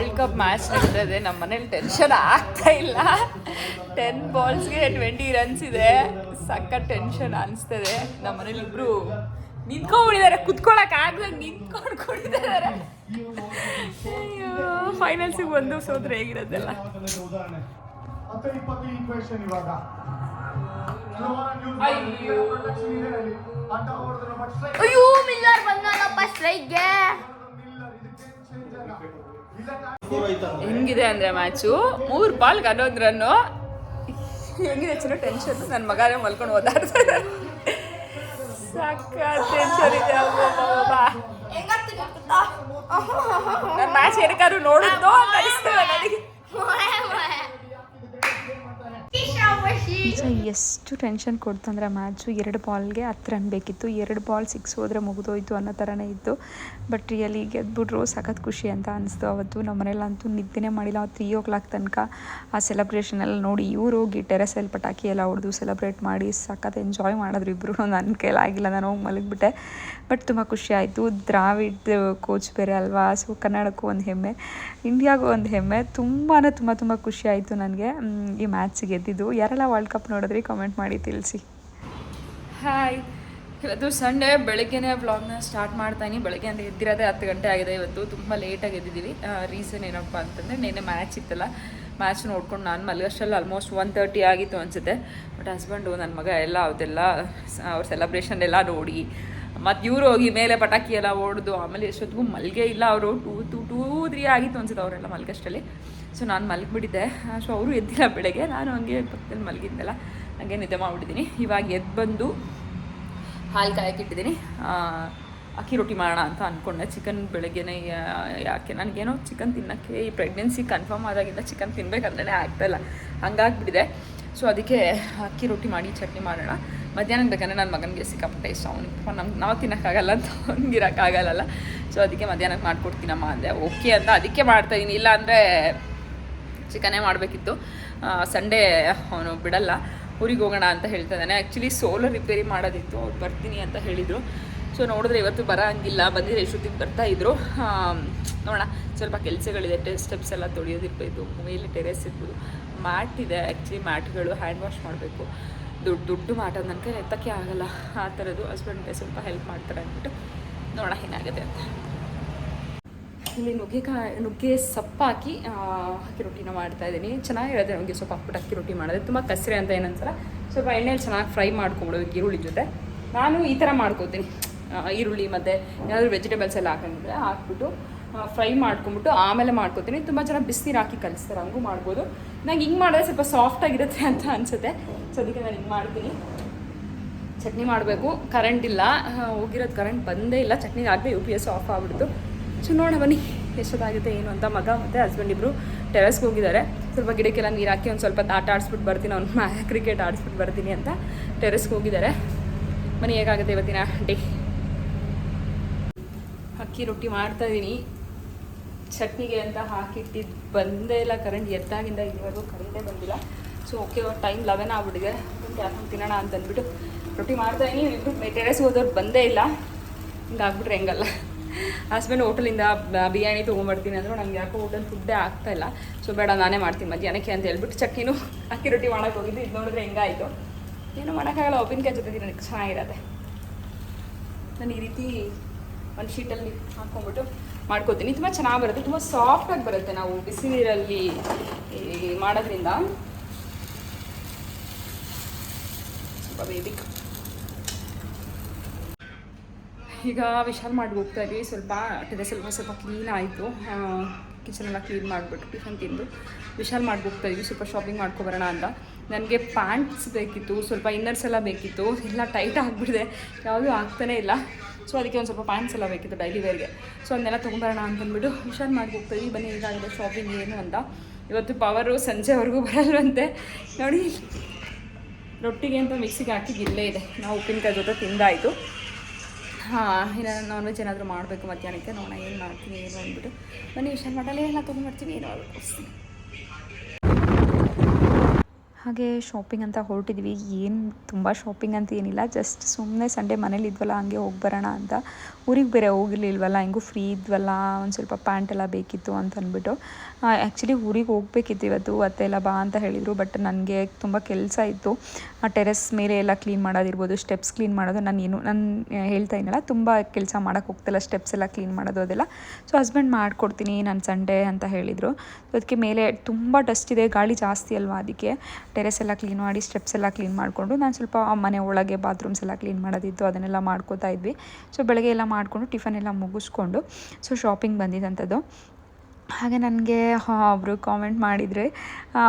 World cup match ನಡೀತದೆ ನಮ್ಮ ಮನೇಲಿ ಟೆನ್ಷನ್ ಆಗ್ತಾ ಇಲ್ಲ. ಟೆನ್ ಬಾಲ್ಸ್ಗೆ ಟ್ವೆಂಟಿ ರನ್ಸ್ ಇದೆ. ಸಕ್ಕ ಟೆನ್ಷನ್ ಅನಿಸ್ತದೆ. ನಮ್ಮ ಮನೇಲಿ ಇಬ್ರು ನಿಂತ್ಕೊಂಡ್ಬಿಟ್ಟಿದ್ದಾರೆ. ಕುತ್ಕೊಳಕ್ ಆಗ್ದಂಗೆ ನಿಂತ್ಕೊಂಡು ಕೊಡಿದ್ದಾರೆ ಫೈನಲ್ಸಿಗೆ ಒಂದು ಸೋದ್ರೆ ಹೇಗಿರೋದೆಲ್ಲ ಅಯ್ಯೋ. ಮಿಲ್ಲರ್ ಬಂದಲ್ಲಪ್ಪ ಸ್ಟ್ರೈಕ್ಗೆ ಹೆಂಗಿದೆ ಅಂದ್ರೆ ಮ್ಯಾಚು? ಮೂರು ಬಾಲ್ಗೆ ಹನ್ನೊಂದು ರನ್ನು ಹೆಂಗಿದೆ? ಚಲೋ ಟೆನ್ಷನ್ ನನ್ನ ಮಗನೇ ಮಲ್ಕೊಂಡು ಓದಾಡ್ತಾರೆ ಸಖತ್ ಟೆನ್ಷನ್ ಇದೆ ನನ್ನ ಮ್ಯಾಚ್ ಏನಕ್ಕಾದ್ರೂ ನೋಡಿದ್ದು ಅನಿಸ್ತದೆ ನನಗೆ. ನಿಜ ಎಷ್ಟು ಟೆನ್ಷನ್ ಕೊಡ್ತಂದ್ರೆ ಮ್ಯಾಚು ಎರಡು ಬಾಲ್ಗೆ ಹತ್ತು ರನ್ ಬೇಕಿತ್ತು. ಎರಡು ಬಾಲ್ ಸಿಕ್ಸ್ ಹೋದರೆ ಮುಗಿದೋಯ್ತು ಅನ್ನೋ ಥರನೇ ಇತ್ತು. ಬಟ್ ರಿಯಲಿ ಗೆದ್ಬಿಟ್ರು ಸಖತ್ ಖುಷಿ ಅಂತ ಅನಿಸ್ತು ಅವತ್ತು. ನಮ್ಮ ಮನೇಲಂತೂ ನಿದ್ದೆನೇ ಮಾಡಿಲ್ಲ. ತ್ರೀ ಓ ಕ್ಲಾಕ್ ತನಕ ಆ ಸೆಲೆಬ್ರೇಷನ್ ಎಲ್ಲ ನೋಡಿ ಇವ್ರು ಹೋಗಿ ಟೆರೆಸಲ್ಲಿ ಪಟಾಕಿ ಎಲ್ಲ ಹೊಡೆದು ಸೆಲೆಬ್ರೇಟ್ ಮಾಡಿ ಸಖತ್ ಎಂಜಾಯ್ ಮಾಡಿದ್ರು ಇಬ್ಬರು ನನ್ನ ಕೈಲಾಗಿಲ್ಲ. ನಾನು ಹೋಗಿ ಮಲಗಿಬಿಟ್ಟೆ. ಬಟ್ ತುಂಬ ಖುಷಿ ಆಯಿತು. ದ್ರಾವಿಡ್ ಕೋಚ್ ಬೇರೆ ಅಲ್ವಾ? ಸೊ ಕನ್ನಡಕ್ಕೂ ಒಂದು ಹೆಮ್ಮೆ. ಇಂಡಿಯಾಗೂ ಒಂದು ಹೆಮ್ಮೆ. ತುಂಬಾ ತುಂಬ ತುಂಬ ಖುಷಿ ಆಯಿತು ನನಗೆ. ಈ ಮ್ಯಾಚ್ ಗೆದ್ದಿದ್ದು. ಯಾರೆಲ್ಲ ವರ್ಲ್ಡ್ ಕಪ್ ನೋಡಿದ್ರಿ? ಕಾಮೆಂಟ್ ಮಾಡಿ ತಿಳಿಸಿ. ಹಾಯ್ ಇವತ್ತು ಸಂಡೇ ಬೆಳಗ್ಗೆನೇ ವ್ಲಾಗ್ನ ಸ್ಟಾರ್ಟ್ ಮಾಡ್ತಾಯಿನಿ ಬೆಳಗ್ಗೆ ಅಂತ ಎದ್ದಿರೋದೇ ಹತ್ತು ಗಂಟೆ ಆಗಿದೆ ಇವತ್ತು. ತುಂಬ ಲೇಟಾಗಿ ಎದ್ದಿದ್ದೀವಿ. ರೀಸನ್ ಏನಪ್ಪ ಅಂತಂದರೆ ನಿನ್ನೆ ಮ್ಯಾಚ್ ಇತ್ತಲ್ಲ. ಮ್ಯಾಚ್ ನೋಡ್ಕೊಂಡು ನಾನು ಮಲಗಷ್ಟಲ್ಲಿ ಆಲ್ಮೋಸ್ಟ್ ಒನ್ ತರ್ಟಿ ಆಗಿತ್ತು ಅನಿಸುತ್ತೆ. ಬಟ್ ಹಸ್ಬೆಂಡು ನನ್ನ ಮಗ ಎಲ್ಲ ಅವತ್ತೆಲ್ಲ ಅವ್ರ ಸೆಲೆಬ್ರೇಷನ್ ಎಲ್ಲ ನೋಡಿ ಮತ್ತು ಇವರು ಹೋಗಿ ಮೇಲೆ ಪಟಾಕಿ ಎಲ್ಲ ಹೊಡೆದು, ಆಮೇಲೆ ಎಷ್ಟೊತ್ತಿಗೂ ಮಲ್ಗೆ ಇಲ್ಲ ಅವರು. ಟೂ ಟೂ ಟೂ ತ್ರೀ ಆಗಿತ್ತು ಅನ್ಸುತ್ತೆ ಅವರೆಲ್ಲ ಮಲ್ಗಷ್ಟಲ್ಲಿ. ಸೊ ನಾನು ಮಲ್ಗಿಬಿಟ್ಟಿದ್ದೆ. ಸೊ ಅವರು ಎದ್ದಿಲ್ಲ ಬೆಳಗ್ಗೆ. ನಾನು ಹಂಗೆ ಪಕ್ಕದಲ್ಲಿ ಮಲಗಿದ್ದೆಲ್ಲ ಹಂಗೆ ನಿದ್ದೆ ಮಾಡಿಬಿಟ್ಟಿದ್ದೀನಿ. ಇವಾಗ ಎದ್ದು ಬಂದು ಹಾಲು ಕಾಯಕ್ಕಿಟ್ಟಿದ್ದೀನಿ ಅಕ್ಕಿ ರೊಟ್ಟಿ ಮಾಡೋಣ ಅಂತ ಅಂದ್ಕೊಂಡೆ ಚಿಕನ್ ಬೆಳಗ್ಗೆನೇ ಯಾಕೆ? ನನಗೇನೋ ಚಿಕನ್ ತಿನ್ನೋಕ್ಕೆ ಈ ಪ್ರೆಗ್ನೆನ್ಸಿ ಕನ್ಫರ್ಮ್ ಆದಾಗಿಂದ ಚಿಕನ್ ತಿನ್ಬೇಕಂದ್ರೆ ಆಗ್ತಾಯಿಲ್ಲ ಹಂಗಾಗ್ಬಿಟ್ಟಿದೆ. ಸೊ ಅದಕ್ಕೆ ಅಕ್ಕಿ ರೊಟ್ಟಿ ಮಾಡಿ ಚಟ್ನಿ ಮಾಡೋಣ. ಮಧ್ಯಾಹ್ನ ಬೇಕಂದ್ರೆ ನನ್ನ ಮಗನಿಗೆ ಸಿಕ್ಕಾಪಟ್ಟೆ ಇಷ್ಟ. ಅವನಿಗೆ ನಮ್ಗೆ ನಾವು ತಿನ್ನೋಕ್ಕಾಗಲ್ಲ ಅಂತ ಅವ್ನಿಗೆ ಇರೋಕ್ಕಾಗಲ್ಲ ಸೊ ಅದಕ್ಕೆ ಮಧ್ಯಾಹ್ನಕ್ಕೆ ಮಾಡ್ಕೊಡ್ತೀನಮ್ಮ ಅಂದೆ. ಓಕೆ ಅಂತ ಅದಕ್ಕೆ ಮಾಡ್ತಾಯಿದ್ದೀನಿ ಇಲ್ಲ ಅಂದರೆ ಚಿಕನೇ ಮಾಡಬೇಕಿತ್ತು. ಸಂಡೇ ಅವನು ಬಿಡಲ್ಲ. ಊರಿಗೆ ಹೋಗೋಣ ಅಂತ ಹೇಳ್ತಾ ಇದ್ದಾನೆ. ಆ್ಯಕ್ಚುಲಿ ಸೋಲರ್ ರಿಪೇರಿ ಮಾಡೋದಿತ್ತು. ಅವ್ರು ಬರ್ತೀನಿ ಅಂತ ಹೇಳಿದರು. ಸೊ ನೋಡಿದ್ರೆ ಇವತ್ತು ಬರೋಂಗಿಲ್ಲ. ಬಂದಿದ್ರೆ ಎಷ್ಟೊತ್ತಿಗೆ ಬರ್ತಾ ಇದ್ರು. ಆಮ್, ನೋಡೋಣ. ಸ್ವಲ್ಪ ಕೆಲಸಗಳಿದೆ. ಟೆ ಸ್ಟೆಪ್ಸ್ ಎಲ್ಲ ತೊಳೆಯೋದಿರ್ಬೋದು ಮೇಲೆ ಟೆರೆಸ್ ಇರ್ಬೋದು. ಮ್ಯಾಟ್ ಇದೆ. ಆ್ಯಕ್ಚುಲಿ ಮ್ಯಾಟ್ಗಳು ಹ್ಯಾಂಡ್ ವಾಶ್ ಮಾಡಬೇಕು. ದುಡ್ಡು ದುಡ್ಡು ಮಾಡೋದು ನನ್ನ ಕೈ ಎತ್ತಕ್ಕೆ ಆಗಲ್ಲ. ಆ ಥರದ್ದು ಹಸ್ಬೆಂಡ್ಗೆ ಸ್ವಲ್ಪ ಹೆಲ್ಪ್ ಮಾಡ್ತಾರೆ ಅಂದ್ಬಿಟ್ಟು ನೋಡೋಣ ಏನಾಗುತ್ತೆ ಅಂತ. ಇಲ್ಲಿ ನುಗ್ಗೆಕಾಯಿ ನುಗ್ಗೆ ಸೊಪ್ಪಾಕಿ ಅಕ್ಕಿ ರೊಟ್ಟಿನ ಮಾಡ್ತಾ ಇದ್ದೀನಿ. ಚೆನ್ನಾಗಿರುತ್ತೆ ನುಗ್ಗೆ ಸೊಪ್ಪು. ಹಾಕ್ಬಿಟ್ಟು ಅಕ್ಕಿ ರೊಟ್ಟಿ ಮಾಡಿದ್ರೆ ತುಂಬ ಕಸರೆ ಅಂತ ಏನಂತಾರೆ. ಸ್ವಲ್ಪ ಎಣ್ಣೆಲಿ ಚೆನ್ನಾಗಿ ಫ್ರೈ ಮಾಡ್ಕೊಬಿಡೋದು ಈರುಳ್ಳಿ ಜೊತೆ. ನಾನು ಈ ಥರ ಮಾಡ್ಕೋತೀನಿ. ಈರುಳ್ಳಿ ಮತ್ತು ಏನಾದರೂ ವೆಜಿಟೇಬಲ್ಸ್ ಎಲ್ಲ ಹಾಕೊಂಡಿದ್ರೆ ಹಾಕ್ಬಿಟ್ಟು ಫ್ರೈ ಮಾಡ್ಕೊಂಬಿಟ್ಟು ಆಮೇಲೆ ಮಾಡ್ಕೋತೀನಿ. ತುಂಬ ಚೆನ್ನಾಗಿ ಬಿಸಿನೀರು ಹಾಕಿ ಕಲಿಸ್ತಾರೆ, ಹಂಗೂ ಮಾಡ್ಬೋದು. ನಂಗೆ ಹಿಂಗೆ ಮಾಡಿದ್ರೆ ಸ್ವಲ್ಪ ಸಾಫ್ಟಾಗಿರುತ್ತೆ ಅಂತ ಅನಿಸುತ್ತೆ. ಸೊ ಅದಕ್ಕೆ ನಾನು ಹಿಂಗೆ ಮಾಡ್ತೀನಿ. ಚಟ್ನಿ ಮಾಡಬೇಕು. ಕರೆಂಟ್ ಇಲ್ಲ. ಹೋಗಿರೋದು ಕರೆಂಟ್ ಬಂದೇ ಇಲ್ಲ. ಚಟ್ನಿ ಆಗದೆ ಯು ಪಿ ಎಸ್ ಆಫ್ ಆಗ್ಬಿಡ್ತು. ಸೊ ನೋಡೋಣ ಬನ್ನಿ ಎಷ್ಟೊತ್ತಾಗುತ್ತೆ ಏನು ಅಂತ ಮಗ ಮತ್ತು ಹಸ್ಬೆಂಡ್ ಇಬ್ಬರು ಟೆರೆಸ್ಗೆ ಹೋಗಿದ್ದಾರೆ. ಸ್ವಲ್ಪ ಗಿಡಕ್ಕೆಲ್ಲ ನೀರು ಹಾಕಿ ಒಂದು ಸ್ವಲ್ಪ ಆಟ ಆಡಿಸ್ಬಿಟ್ಟು ಬರ್ತೀನಿ. ಅವ್ನು ಕ್ರಿಕೆಟ್ ಆಡಿಸ್ಬಿಟ್ಟು ಬರ್ತೀನಿ ಅಂತ ಟೆರೆಸ್ಗೆ ಹೋಗಿದ್ದಾರೆ. ಮನೆ ಹೇಗಾಗುತ್ತೆ ಇವತ್ತಿನ ಡೇ ಅಕ್ಕಿ ರೊಟ್ಟಿ ಮಾಡ್ತಾಯಿದ್ದೀನಿ ಚಟ್ನಿಗೆ ಅಂತ ಹಾಕಿಟ್ಟಿದ್ದು ಬಂದೇ ಇಲ್ಲ. ಕರೆಂಟ್ ಎದ್ದಾಗಿಂದ ಇಲ್ಲಿವರೆಗೂ ಕರೆಂಟೇ ಬಂದಿಲ್ಲ. ಸೊ ಓಕೆ ಟೈಮ್ ಲೆವೆನ್ ಆಗ್ಬಿಟ್ಟಿದೆ. ಯಾಕೆ ತಿನ್ನೋಣ ಅಂತ ಅಂದ್ಬಿಟ್ಟು ರೊಟ್ಟಿ ಮಾಡ್ತಾ ಇದ್ದೀನಿ ಇಬ್ಬರು ಟೆರೆಸ್ಗೆ ಹೋದವ್ರು ಬಂದೇ ಇಲ್ಲ. ಹಿಂಗಾಗ್ಬಿಟ್ರೆ ಹೆಂಗಲ್ಲ. ಹಸ್ಬೆಂಡ್ ಹೋಟೆಲಿಂದ ಬಿರಿಯಾನಿ ತೊಗೊಂಬರ್ತೀನಿ ಅಂದರು ನಂಗೆ ಯಾಕೋ ಹೋಟೆಲ್ ಫುಡ್ಡೇ ಆಗ್ತಾ ಇಲ್ಲ. ಸೊ ಬೇಡ, ನಾನೇ ಮಾಡ್ತೀನಿ ಮಧ್ಯಾಹ್ನಕ್ಕೆ ಅಂತ ಹೇಳ್ಬಿಟ್ಟು ಚಕ್ಕಿನೂ ಅಕ್ಕಿ ರೊಟ್ಟಿ ಮಾಡೋಕೆ ಹೋಗಿದ್ದು. ಇದು ನೋಡಿದ್ರೆ ಹೆಂಗಾಯಿತು? ಏನೂ ಮಾಡೋಕ್ಕಾಗಲ್ಲ. ಉಪ್ಪಿನಕಾಯಿ ಜೊತೆ ತಿನ್ನೋಕ್ಕೆ ಚೆನ್ನಾಗಿರತ್ತೆ. ನಾನು ಈ ರೀತಿ ಒಂದು ಶೀಟಲ್ಲಿ ಹಾಕ್ಕೊಂಬಿಟ್ಟು ಮಾಡ್ಕೋತೀನಿ. ತುಂಬ ಚೆನ್ನಾಗಿ ಬರುತ್ತೆ. ತುಂಬ ಸಾಫ್ಟಾಗಿ ಬರುತ್ತೆ. ನಾವು ಬಿಸಿ ನೀರಲ್ಲಿ ಮಾಡೋದ್ರಿಂದ. ಸ್ವಲ್ಪ ಬೇಬಿಕ್ ಈಗ ವಿಶಾಲ್ ಮಾಡಿ ಹೋಗ್ತಾ ಇದ್ವಿ ಸ್ವಲ್ಪ ಟೆರೆ ಸ್ವಲ್ಪ ಸ್ವಲ್ಪ ಕ್ಲೀನ್ ಆಯಿತು. ಕಿಚನ್ ಎಲ್ಲ ಕ್ಲೀನ್ ಮಾಡಿಬಿಟ್ಟು ಟಿಫನ್ ತಿಂದು ವಿಶಾಲ್ ಮಾಡಿ ಹೋಗ್ತಾ ಇದ್ವಿ. ಸ್ವಲ್ಪ ಶಾಪಿಂಗ್ ಮಾಡ್ಕೊಬರೋಣ ಅಂತ. ನನಗೆ ಪ್ಯಾಂಟ್ಸ್ ಬೇಕಿತ್ತು, ಸ್ವಲ್ಪ ಇನ್ನರ್ಸ್ ಎಲ್ಲ ಬೇಕಿತ್ತು. ಎಲ್ಲ ಟೈಟ್ ಆಗಿಬಿಟ್ಟಿದೆ. ಯಾವುದೂ ಆಗ್ತಾನೇ ಇಲ್ಲ. ಸೊ ಅದಕ್ಕೆ ಒಂದು ಸ್ವಲ್ಪ ಪ್ಯಾಂಟ್ಸ್ ಎಲ್ಲ ಬೇಕಿತ್ತು ಡೈಲಿ ವೇರ್ಗೆ ಸೊ ಅದನ್ನೆಲ್ಲ ತೊಗೊಂಬರೋಣ ಅಂತಂದ್ಬಿಟ್ಟು ವಿಶಾಲ್ ಮಾಡಿ ಹೋಗ್ತಾ ಇದ್ವಿ. ಬನ್ನಿ ಈಗಾಗಲೇ ಶಾಪಿಂಗ್ ಏನು ಅಂತ. ಇವತ್ತು ಪವರು ಸಂಜೆವರೆಗೂ ಬರಲ್ವಂತೆ. ನೋಡಿ. ರೊಟ್ಟಿಗೆ ಅಂತ ಮಿಕ್ಸಿಗೆ ಹಾಕಿದ್ದು ಇಲ್ಲೇ ಇದೆ. ನಾವು ಉಪ್ಪಿನಕಾಯಿ ಜೊತೆ ತಿಂದಾಯಿತು. ಹಾಂ, ಇನ್ನು ನಾನ್ ವೆಜ್ ಏನಾದರೂ ಮಾಡಬೇಕು ಮಧ್ಯಾಹ್ನಕ್ಕೆ. ನೋಡೋಣ ಏನು ಮಾಡ್ತೀನಿ ಏನು ಅಂದ್ಬಿಟ್ಟು. ಬನ್ನಿ, ವಿಶಾಲ್ ಮಟಲ್ಲಿ ಎಲ್ಲ ತೊಗೊಂಡ್ಬರ್ತೀವಿ ಏನೋ ಹಾಗೆ ಶಾಪಿಂಗ್ ಅಂತ ಹೊರಟಿದ್ವಿ. ಏನು ತುಂಬ ಶಾಪಿಂಗ್ ಅಂತ ಏನಿಲ್ಲ. ಜಸ್ಟ್ ಸುಮ್ಮನೆ ಸಂಡೇ ಮನೇಲಿ ಇದ್ವಲ್ಲ, ಹಂಗೆ ಹೋಗಿ ಬರೋಣ ಅಂತ. ಊರಿಗೆ ಬೇರೆ ಹೋಗಿರ್ಲಿಲ್ವಲ್ಲ, ಹೆಂಗೂ ಫ್ರೀ ಇದ್ವಲ್ಲ, ಒಂದು ಸ್ವಲ್ಪ ಪ್ಯಾಂಟ್ ಎಲ್ಲ ಬೇಕಿತ್ತು ಅಂತ ಅಂದ್ಬಿಟ್ಟು. ಆ್ಯಕ್ಚುಲಿ ಊರಿಗೆ ಹೋಗ್ಬೇಕಿತ್ತು ಇವತ್ತು, ಅತ್ತೆ ಎಲ್ಲ ಬಾ ಅಂತ ಹೇಳಿದರು ಬಟ್ ನನಗೆ ತುಂಬ ಕೆಲಸ ಇತ್ತು. ಆ ಟೆರೆಸ್ ಮೇಲೆ ಎಲ್ಲ ಕ್ಲೀನ್ ಮಾಡೋದಿರ್ಬೋದು ಸ್ಟೆಪ್ಸ್ ಕ್ಲೀನ್ ಮಾಡೋದು. ನಾನು ಏನು, ನಾನು ಹೇಳ್ತಾ ಇದ್ದೀನಲ್ಲ ತುಂಬ ಕೆಲಸ ಮಾಡೋಕ್ಕೆ ಹೋಗ್ತಿಲ್ಲ ಸ್ಟೆಪ್ಸ್ ಎಲ್ಲ ಕ್ಲೀನ್ ಮಾಡೋದು ಅದೆಲ್ಲ. ಸೊ ಹಸ್ಬೆಂಡ್ ಮಾಡಿಕೊಡ್ತೀನಿ ನಾನು ಸಂಡೇ ಅಂತ ಹೇಳಿದರು. ಸೊ ಅದಕ್ಕೆ ಮೇಲೆ ತುಂಬ ಡಸ್ಟ್ ಇದೆ, ಗಾಳಿ ಜಾಸ್ತಿ ಅಲ್ವಾ ಅದಕ್ಕೆ. ಟೆರೆಸ್ ಎಲ್ಲ ಕ್ಲೀನ್ ಮಾಡಿ ಸ್ಟೆಪ್ಸ್ ಎಲ್ಲ ಕ್ಲೀನ್ ಮಾಡಿಕೊಂಡು ನಾನು ಸ್ವಲ್ಪ ಮನೆ ಒಳಗೆ ಬಾತ್ರೂಮ್ಸ್ ಎಲ್ಲ ಕ್ಲೀನ್ ಮಾಡೋದಿತ್ತು ಅದನ್ನೆಲ್ಲ ಮಾಡ್ಕೋತಾ ಇದ್ವಿ. ಸೊ ಬೆಳಗ್ಗೆ ಎಲ್ಲ ಮಾಡಿಕೊಂಡು ಟಿಫನ್ ಎಲ್ಲ ಮುಗಿಸ್ಕೊಂಡು ಸೊ ಶಾಪಿಂಗ್ ಬಂದಿದ್ದಂಥದ್ದು ಹಾಗೆ ನನಗೆ ಒಬ್ಬರು ಕಾಮೆಂಟ್ ಮಾಡಿದರೆ,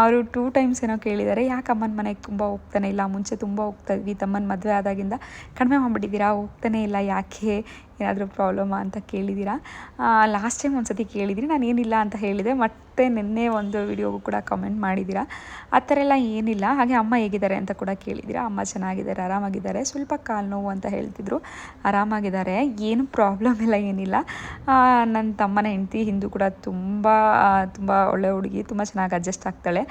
ಅವರು ಟೂ ಟೈಮ್ಸ್ ಏನೋ ಕೇಳಿದ್ದಾರೆ ಯಾಕೆ ಅಮ್ಮನ ಮನೆಗೆ ತುಂಬ ಹೋಗ್ತಾನೆ ಇಲ್ಲ, ಮುಂಚೆ ತುಂಬ ಹೋಗ್ತಾ ಇದ್ವಿ, ತಮ್ಮನ ಮದುವೆ ಆದಾಗಿಂದ ಕಡಿಮೆ ಮಾಡಿಬಿಟ್ಟಿದ್ದೀರಾ, ಹೋಗ್ತಾನೆ ಇಲ್ಲ, ಯಾಕೆ? ಏನಾದರೂ ಪ್ರಾಬ್ಲಮಾ ಅಂತ ಕೇಳಿದ್ದೀರಾ ಲಾಸ್ಟ್ ಟೈಮ್ ಒಂದು ಸತಿ ಕೇಳಿದ್ದೀರಿ ನಾನು ಏನಿಲ್ಲ ಅಂತ ಹೇಳಿದೆ, ಮತ್ತೆ ನಿನ್ನೆ ಒಂದು ವಿಡಿಯೋಗೂ ಕೂಡ ಕಮೆಂಟ್ ಮಾಡಿದ್ದೀರಾ ಆ ಥರ ಎಲ್ಲ ಏನಿಲ್ಲ, ಹಾಗೆ ಅಮ್ಮ ಹೇಗಿದ್ದಾರೆ ಅಂತ ಕೂಡ ಕೇಳಿದ್ದೀರಾ ಅಮ್ಮ ಚೆನ್ನಾಗಿದ್ದಾರೆ, ಆರಾಮಾಗಿದ್ದಾರೆ, ಸ್ವಲ್ಪ ಕಾಲು ನೋವು ಅಂತ ಹೇಳ್ತಿದ್ರು, ಆರಾಮಾಗಿದ್ದಾರೆ, ಏನು ಪ್ರಾಬ್ಲಮ್ ಎಲ್ಲ ಏನಿಲ್ಲ. ನನ್ನ ತಮ್ಮನ ಹೆಂಡತಿ ಹಿಂದೂ ಕೂಡ ತುಂಬ ತುಂಬ ಒಳ್ಳೆ ಹುಡುಗಿ, ತುಂಬ ಚೆನ್ನಾಗಿ ಅಡ್ಜಸ್ಟ್ ಆಗ್ತಾಳೆ,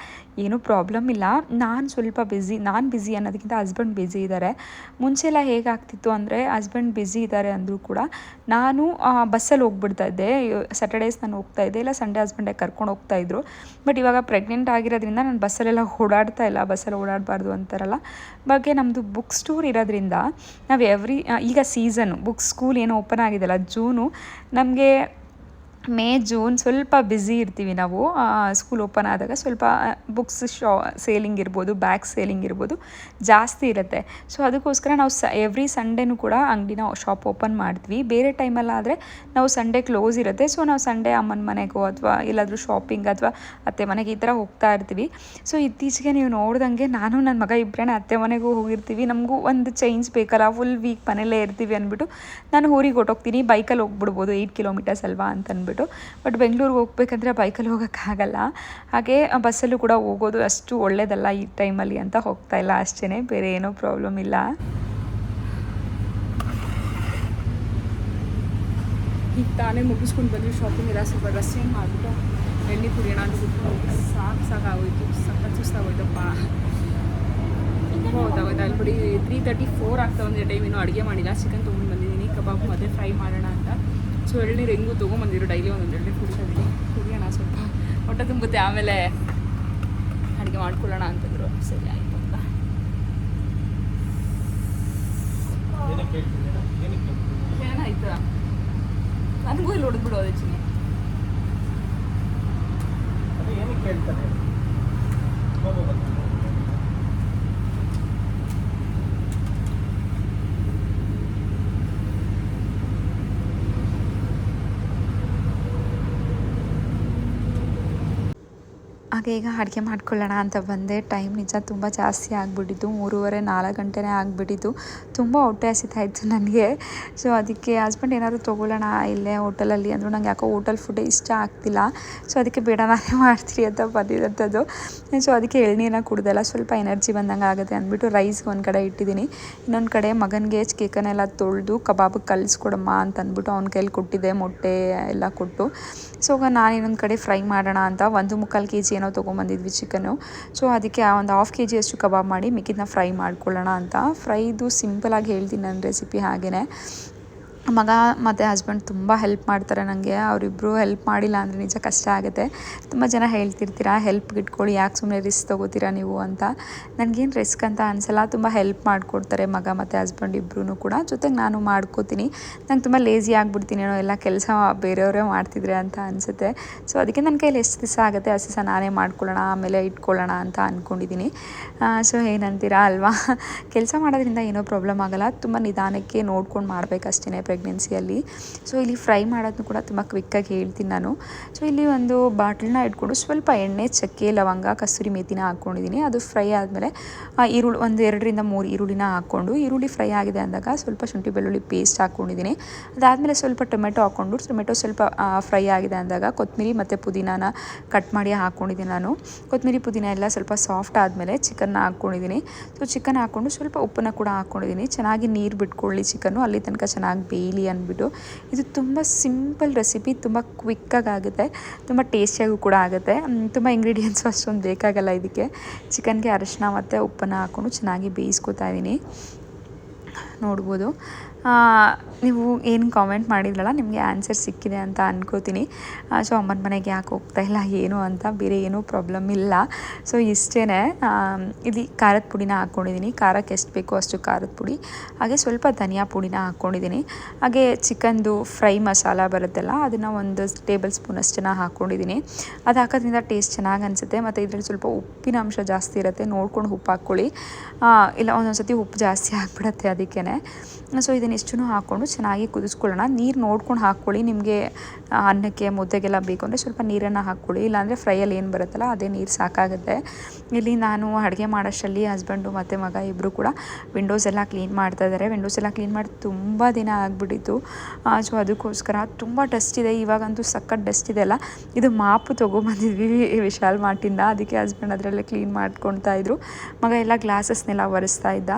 ಏನೂ ಪ್ರಾಬ್ಲಮ್ ಇಲ್ಲ. ನಾನು ಸ್ವಲ್ಪ ಬ್ಯುಸಿ ನಾನು ಬ್ಯುಸಿ ಅನ್ನೋದಕ್ಕಿಂತ ಹಸ್ಬೆಂಡ್ ಬ್ಯುಸಿ ಇದ್ದಾರೆ ಮುಂಚೆ ಎಲ್ಲ ಹೇಗಾಗ್ತಿತ್ತು ಅಂದರೆ ಹಸ್ಬೆಂಡ್ ಬ್ಯುಸಿ ಇದ್ದಾರೆ ಅಂದರೂ ಕೂಡ ನಾನು ಬಸ್ಸಲ್ಲಿ ಹೋಗ್ಬಿಡ್ತಾ ಇದ್ದೆ. ಸ್ಯಾಟರ್ಡೇಸ್ ನಾನು ಹೋಗ್ತಾ ಇದ್ದೆ. ಇಲ್ಲ ಸಂಡೇ ಹಸ್ಬೆಂಡೇ ಕರ್ಕೊಂಡು ಹೋಗ್ತಾ ಇದ್ರು. ಬಟ್ ಇವಾಗ ಪ್ರೆಗ್ನೆಂಟ್ ಆಗಿರೋದ್ರಿಂದ ನಾನು ಬಸ್ಸಲ್ಲೆಲ್ಲ ಓಡಾಡ್ತಾ ಇಲ್ಲ. ಬಸ್ಸಲ್ಲಿ ಓಡಾಡಬಾರ್ದು ಅಂತಾರಲ್ಲ. ಬಗ್ಗೆ ನಮ್ಮದು ಬುಕ್ ಸ್ಟೋರ್ ಇರೋದ್ರಿಂದ ನಾವು ಎವ್ರಿ ಈಗ ಸೀಸನು ಬುಕ್ ಸ್ಕೂಲ್ ಏನು ಓಪನ್ ಆಗಿದೆಯಲ್ಲ ಜೂನು ನಮಗೆ ಮೇ, ಜೂನ್ ಸ್ವಲ್ಪ ಬ್ಯುಸಿ ಇರ್ತೀವಿ ನಾವು. ಸ್ಕೂಲ್ ಓಪನ್ ಆದಾಗ ಸ್ವಲ್ಪ ಬುಕ್ಸ್ ಶಾ ಸೇಲಿಂಗ್ ಇರ್ಬೋದು ಬ್ಯಾಗ್ ಸೇಲಿಂಗ್ ಇರ್ಬೋದು ಜಾಸ್ತಿ ಇರುತ್ತೆ. ಸೊ ಅದಕ್ಕೋಸ್ಕರ ನಾವು ಸ ಎವ್ರಿ ಸಂಡೇನೂ ಕೂಡ ಅಂಗಡಿನ ಶಾಪ್ ಓಪನ್ ಮಾಡ್ತೀವಿ. ಬೇರೆ ಟೈಮಲ್ಲಾದರೆ ನಾವು ಸಂಡೇ ಕ್ಲೋಸ್ ಇರುತ್ತೆ. ಸೊ ನಾವು ಸಂಡೇ ಅಮ್ಮನ ಮನೆಗೋ ಅಥವಾ ಎಲ್ಲಾದರೂ ಶಾಪಿಂಗ್ ಅಥವಾ ಅತ್ತೆ ಮನೆಗೆ ಈ ಥರ ಹೋಗ್ತಾ ಇರ್ತೀವಿ. ಸೊ ಇತ್ತೀಚೆಗೆ ನೀವು ನೋಡ್ದಂಗೆ ನಾನು ನನ್ನ ಮಗ ಇಬ್ಬರೇ ಅತ್ತೆ ಮನೆಗೂ ಹೋಗಿರ್ತೀವಿ. ನಮಗೂ ಒಂದು ಚೇಂಜ್ ಬೇಕಲ್ಲ ಫುಲ್ ವೀಕ್ ಮನೇಲೇ ಇರ್ತೀವಿ ಅಂದ್ಬಿಟ್ಟು ನಾನು ಊರಿಗೆ ಹೊಟ್ಟೋಗ್ತೀನಿ ಬೈಕಲ್ಲಿ ಹೋಗ್ಬಿಡ್ಬೋದು ಏಯ್ಟ್ ಕಿಲೋಮೀಟರ್ಸ್ ಅಲ್ವಾ ಅಂತ ಅಂದ್ಬಿಟ್ಟು ಬಟ್ ಬೆಂಗಳೂರಿಗೆ ಹೋಗ್ಬೇಕಂದ್ರೆ ಬೈಕಲ್ಲಿ ಹೋಗೋಕ್ಕಾಗಲ್ಲ ಹಾಗೆ ಬಸ್ಸಲ್ಲೂ ಕೂಡ ಹೋಗೋದು ಅಷ್ಟು ಒಳ್ಳೇದಲ್ಲ ಈ ಟೈಮಲ್ಲಿ ಅಂತ ಹೋಗ್ತಾ ಇಲ್ಲ ಅಷ್ಟೇ ಬೇರೆ ಏನೂ ಪ್ರಾಬ್ಲಮ್ ಇಲ್ಲ. ಈಗ ತಾನೇ ಮುಗಿಸ್ಕೊಂಡು ಬಂದ್ವಿ ಶಾಪಿಂಗ್ ಎಲ್ಲ. ಸ್ವಲ್ಪ ರಸ್ ಏನು ಮಾಡಿಬಿಟ್ಟು ಎಣ್ಣೆ ಕುಡಿಯೋಣ ಬಿಟ್ಟು ಸಾಕು ಸಾಕಾಗೋಯ್ತು ಸಖತ್ ಸುಸ್ತಾಗೋಯ್ತಪ್ಪ ತುಂಬ ಹೌದಾ ಅಲ್ಲಿ ಬಿಡಿ ತ್ರೀ ತರ್ಟಿ ಫೋರ್ ಆಗ್ತಾ ಒಂದೇ ಟೈಮ್ ಇನ್ನೂ ಅಡುಗೆ ಮಾಡಿಲ್ಲ. ಚಿಕನ್ ತೊಗೊಂಡು ಬಂದಿದ್ದೀನಿ. ಕಬಾಬ್ ಮತ್ತೆ ಫ್ರೈ ಮಾಡೋಣ ಅಂತ. ಸೊ ಎಳ್ನೀರು ಹೆಂಗೂ ತೊಗೊಂಬಂದಿರು ಡೈಲಿ ಒಂದೊಂದು ಎಳ್ನೀರು ಕುಡಿತಾ ಇದ್ದೀನಿ ಕುಡಿಯೋಣ ಸ್ವಲ್ಪ. ಹೊಟ್ಟೆ ತುಂಬುತ್ತೆ. ಆಮೇಲೆ ಅಡುಗೆ ಮಾಡ್ಕೊಳ್ಳೋಣ ಅಂತಂದರು. ಸರಿ ಆಯಿತು ಅಂತ. ಏನಾಯ್ತು ನನಗೂ ಇಲ್ಲಿ ಹೊಡೆದ್ಬಿಡು ಅದೇ ಚಿನ್ನ ಏನಕ್ಕೆ ಹೇಳ್ತಾರೆ? ಹಾಗೆ ಈಗ ಅಡುಗೆ ಮಾಡ್ಕೊಳ್ಳೋಣ ಅಂತ ಬಂದೆ. ಟೈಮ್ ನಿಜ ತುಂಬ ಜಾಸ್ತಿ ಆಗಿಬಿಟ್ಟಿತ್ತು ಮೂರುವರೆ, ನಾಲ್ಕು ಗಂಟೆನೇ ಆಗಿಬಿಟ್ಟಿತ್ತು ತುಂಬ ಹೊಟ್ಟೆ ಹಸಿತಾ ಇತ್ತು ನನಗೆ. ಸೊ ಅದಕ್ಕೆ ಹಸ್ಬೆಂಡ್ ಏನಾದರೂ ತೊಗೊಳ್ಳೋಣ ಇಲ್ಲೇ ಹೋಟೆಲಲ್ಲಿ ಅಂದರು ನಂಗೆ ಯಾಕೋ ಹೋಟೆಲ್ ಫುಡ್ ಇಷ್ಟ ಆಗ್ತಿಲ್ಲ. ಸೊ ಅದಕ್ಕೆ ಬೇಡ, ನಾನೇ ಮಾಡ್ತೀರಿ ಅಂತ ಬಂದಿರೋಂಥದ್ದು. ಸೊ ಅದಕ್ಕೆ ಎಳ್ನೀರನ್ನ ಕುಡ್ದೆಲ್ಲ ಸ್ವಲ್ಪ ಎನರ್ಜಿ ಬಂದಂಗೆ ಆಗುತ್ತೆ ಅಂದ್ಬಿಟ್ಟು ರೈಸ್ಗೆ ಒಂದು ಕಡೆ ಇಟ್ಟಿದ್ದೀನಿ. ಇನ್ನೊಂದು ಕಡೆ ಮಗನಿಗೆ ಕೇಕನ್ನೆಲ್ಲ ತೊಳೆದು ಕಬಾಬಿಗೆ ಕಲಿಸ್ಕೊಡಮ್ಮ ಅಂತ ಅಂದ್ಬಿಟ್ಟು ಅವ್ನ ಕೈಲಿ ಕೊಟ್ಟಿದ್ದೆ ಮೊಟ್ಟೆ ಎಲ್ಲ ಕೊಟ್ಟು. ಸೊ ನಾನು ಇನ್ನೊಂದು ಕಡೆ ಫ್ರೈ ಮಾಡೋಣ ಅಂತ ಒಂದು ಮುಕ್ಕಾಲು ಕೆ ಜಿ ಏನೋ ತೊಗೊಂಬಂದಿದ್ವಿ ಚಿಕನ್ನು ಸೊ ಅದಕ್ಕೆ ಆ ಒಂದು ಹಾಫ್ ಕೆ ಜಿಯಷ್ಟು ಕಬಾಬ್ ಮಾಡಿ ಮಿಕ್ಕಿದ್ನ ಫ್ರೈ ಮಾಡ್ಕೊಳ್ಳೋಣ ಅಂತ. ಫ್ರೈದು ಸಿಂಪಲಾಗಿ ಹೇಳ್ತೀನಿ ನನ್ನ ರೆಸಿಪಿ ಹಾಗೆಯೇ ಮಗ ಮತ್ತು ಹಸ್ಬೆಂಡ್ ತುಂಬ ಹೆಲ್ಪ್ ಮಾಡ್ತಾರೆ ನನಗೆ ಅವರಿಬ್ಬರು ಹೆಲ್ಪ್ ಮಾಡಿಲ್ಲ ಅಂದರೆ ನಿಜ ಕಷ್ಟ ಆಗುತ್ತೆ. ತುಂಬ ಜನ ಹೇಳ್ತಿರ್ತೀರಾ ಹೆಲ್ಪ್ಗೆ ಇಟ್ಕೊಳ್ಳಿ ಯಾಕೆ ಸುಮ್ಮನೆ ರಿಸ್ಕ್ ತೊಗೋತೀರಾ ನೀವು? ಅಂತ. ನನಗೇನು ರಿಸ್ಕ್ ಅಂತ ಅನಿಸಲ್ಲ. ತುಂಬ ಹೆಲ್ಪ್ ಮಾಡಿಕೊಡ್ತಾರೆ ಮಗ ಮತ್ತು ಹಸ್ಬೆಂಡ್ ಇಬ್ಬರೂ ಕೂಡ. ಜೊತೆಗೆ ನಾನು ಮಾಡ್ಕೋತೀನಿ. ನಂಗೆ ತುಂಬ ಲೇಸಿ ಆಗಿಬಿಡ್ತೀನೇನೋ ಎಲ್ಲ ಕೆಲಸ ಬೇರೆಯವರೇ ಮಾಡ್ತಿದ್ರೆ ಅಂತ ಅನಿಸುತ್ತೆ. ಸೊ ಅದಕ್ಕೆ ನನ್ನ ಕೈಲಿ ಎಷ್ಟು ದಿವಸ ಆಗುತ್ತೆ, ಅಷ್ಟು ದಿವಸ ನಾನೇ ಮಾಡ್ಕೊಳ್ಳೋಣ, ಆಮೇಲೆ ಇಟ್ಕೊಳ್ಳೋಣ ಅಂತ ಅಂದ್ಕೊಂಡಿದ್ದೀನಿ ಸೊ ಏನಂತೀರಾ ಅಲ್ವಾ? ಕೆಲಸ ಮಾಡೋದ್ರಿಂದ ಏನೋ ಪ್ರಾಬ್ಲಮ್ ಆಗಲ್ಲ. ತುಂಬ ನಿಧಾನಕ್ಕೆ ನೋಡ್ಕೊಂಡು ಮಾಡಬೇಕಷ್ಟೇ ಪ್ರೆಗ್ನೆನ್ಸಿಯಲ್ಲಿ ಸೊ ಇಲ್ಲಿ ಫ್ರೈ ಮಾಡೋದನ್ನು ಕೂಡ ತುಂಬ ಕ್ವಿಕ್ಕಾಗಿ ಹೇಳ್ತೀನಿ ನಾನು. ಸೊ ಇಲ್ಲಿ ಒಂದು ಬಾಟ್ಲನ್ನ ಇಟ್ಕೊಂಡು ಸ್ವಲ್ಪ ಎಣ್ಣೆ, ಚಕ್ಕೆ, ಲವಂಗ ಕಸೂರಿ ಮೇಥಿನ ಹಾಕ್ಕೊಂಡಿದ್ದೀನಿ ಅದು ಫ್ರೈ ಆದಮೇಲೆ ಈರುಳ್ಳಿ ಒಂದು ಎರಡರಿಂದ ಮೂರು ಈರುಳ್ಳಿನ ಹಾಕ್ಕೊಂಡು, ಈರುಳ್ಳಿ ಫ್ರೈ ಆಗಿದೆ ಅಂದಾಗ ಸ್ವಲ್ಪ ಶುಂಠಿ, ಬೆಳ್ಳುಳ್ಳಿ ಪೇಸ್ಟ್ ಹಾಕ್ಕೊಂಡಿದ್ದೀನಿ ಅದಾದಮೇಲೆ ಸ್ವಲ್ಪ ಟೊಮೆಟೊ ಹಾಕ್ಕೊಂಡು, ಟೊಮೆಟೊ ಸ್ವಲ್ಪ ಫ್ರೈ ಆಗಿದೆ ಅಂದಾಗ ಕೊತ್ತಂಬರಿ ಮತ್ತು ಪುದೀನಾನ ಕಟ್ ಮಾಡಿ ಹಾಕ್ಕೊಂಡಿದ್ದೀನಿ ನಾನು. ಕೊತ್ತಂಬರಿ ಪುದೀನ ಎಲ್ಲ ಸ್ವಲ್ಪ ಸಾಫ್ಟ್ ಆದಮೇಲೆ ಚಿಕನ್ನ ಹಾಕ್ಕೊಂಡಿದ್ದೀನಿ ಸೊ ಚಿಕನ್ ಹಾಕ್ಕೊಂಡು ಸ್ವಲ್ಪ ಉಪ್ಪನ್ನ ಕೂಡ ಹಾಕ್ಕೊಂಡಿದ್ದೀನಿ ಚೆನ್ನಾಗಿ ನೀರು ಬಿಟ್ಕೊಳ್ಳಿ ಚಿಕನ್ನು ಅಲ್ಲಿ ತನಕ ಚೆನ್ನಾಗಿ ಡೈಲಿ ಅಂದ್ಬಿಟ್ಟು ಇದು ತುಂಬ ಸಿಂಪಲ್ ರೆಸಿಪಿ, ತುಂಬ ಕ್ವಿಕ್ಕಾಗಿ ಆಗುತ್ತೆ, ತುಂಬ ಟೇಸ್ಟಿಯಾಗೂ ಕೂಡ ಆಗುತ್ತೆ. ತುಂಬ ಇಂಗ್ರೀಡಿಯೆಂಟ್ಸು ಅಷ್ಟೊಂದು ಬೇಕಾಗಲ್ಲ ಇದಕ್ಕೆ. ಚಿಕನ್ಗೆ ಅರಶಿನ ಮತ್ತು ಉಪ್ಪನ್ನು ಹಾಕ್ಕೊಂಡು ಚೆನ್ನಾಗಿ ಬೇಯಿಸ್ಕೊತಾ ಇದ್ದೀನಿ. ನೋಡ್ಬೋದು. ನೀವು ಏನು ಕಾಮೆಂಟ್ ಮಾಡಿದ್ರಲ್ಲ, ನಿಮಗೆ ಆನ್ಸರ್ ಸಿಕ್ಕಿದೆ ಅಂತ ಅನ್ಕೋತೀನಿ. ಸೊ ಅಮ್ಮನ ಮನೆಗೆ ಯಾಕೆ ಹೋಗ್ತಾ ಇಲ್ಲ, ಏನು ಅಂತ ಬೇರೆ ಏನೂ ಪ್ರಾಬ್ಲಮ್ ಇಲ್ಲ. ಸೊ ಇಷ್ಟೇ ಇಲ್ಲಿ ಖಾರದ ಪುಡಿನ ಹಾಕ್ಕೊಂಡಿದ್ದೀನಿ ಖಾರಕ್ಕೆ ಎಷ್ಟು ಬೇಕೋ ಅಷ್ಟು ಖಾರದ ಪುಡಿ. ಹಾಗೆ ಸ್ವಲ್ಪ ಧನಿಯಾ ಪುಡಿನ ಹಾಕ್ಕೊಂಡಿದ್ದೀನಿ ಹಾಗೆ ಚಿಕನ್ದು ಫ್ರೈ ಮಸಾಲ ಬರುತ್ತಲ್ಲ, ಅದನ್ನು ಒಂದು ಟೇಬಲ್ ಸ್ಪೂನ್ ಅಷ್ಟನ್ನು ಹಾಕ್ಕೊಂಡಿದ್ದೀನಿ ಅದು ಹಾಕೋದ್ರಿಂದ ಟೇಸ್ಟ್ ಚೆನ್ನಾಗಿ ಅನಿಸುತ್ತೆ. ಮತ್ತು ಇದರಲ್ಲಿ ಸ್ವಲ್ಪ ಉಪ್ಪಿನ ಅಂಶ ಜಾಸ್ತಿ ಇರುತ್ತೆ. ನೋಡ್ಕೊಂಡು ಉಪ್ಪು ಹಾಕ್ಕೊಳ್ಳಿ. ಇಲ್ಲ ಒಂದೊಂದು ಸತಿ ಉಪ್ಪು ಜಾಸ್ತಿ ಆಗ್ಬಿಡತ್ತೆ ಅದಕ್ಕೇ ಸೊ ಇದನ್ನ ಇಷ್ಟನ್ನು ಹಾಕ್ಕೊಂಡು ಚೆನ್ನಾಗಿ ಕುದಿಸ್ಕೊಳ್ಳೋಣ. ನೀರು ನೋಡ್ಕೊಂಡು ಹಾಕ್ಕೊಳ್ಳಿ. ನಿಮಗೆ ಅನ್ನಕ್ಕೆ, ಮುದ್ದೆಗೆಲ್ಲ ಬೇಕು ಅಂದರೆ ಸ್ವಲ್ಪ ನೀರನ್ನು ಹಾಕ್ಕೊಳ್ಳಿ. ಇಲ್ಲಾಂದರೆ ಫ್ರೈಯಲ್ಲಿ ಏನು ಬರುತ್ತಲ್ಲ ಅದೇ ನೀರು ಸಾಕಾಗುತ್ತೆ. ಇಲ್ಲಿ ನಾನು ಅಡುಗೆ ಮಾಡೋಷ್ಟರಲ್ಲಿ ಹಸ್ಬೆಂಡು ಮತ್ತು ಮಗ ಇಬ್ಬರು ಕೂಡ ವಿಂಡೋಸ್ ಎಲ್ಲ ಕ್ಲೀನ್ ಮಾಡ್ತಾ ಇದ್ದಾರೆ ವಿಂಡೋಸ್ ಎಲ್ಲ ಕ್ಲೀನ್ ಮಾಡಿ ತುಂಬ ದಿನ ಆಗಿಬಿಟ್ಟಿತ್ತು. ಸೊ ಅದಕ್ಕೋಸ್ಕರ ತುಂಬ ಡಸ್ಟ್ ಇದೆ. ಇವಾಗಂತೂ ಸಕ್ಕತ್ ಡಸ್ಟ್ ಇದೆ ಅಲ್ಲ. ಇದು ಮಾಪು ತೊಗೊಂಬಂದಿದ್ವಿ ವಿಶಾಲ್ ಮಾರ್ಟಿಂದ. ಅದಕ್ಕೆ ಹಸ್ಬೆಂಡ್ ಅದರಲ್ಲೇ ಕ್ಲೀನ್ ಮಾಡ್ಕೊತಾ ಇದ್ರು. ಮಗ ಎಲ್ಲ ಗ್ಲಾಸಸ್ನೆಲ್ಲ ಒರೆಸ್ತಾ ಇದ್ದ.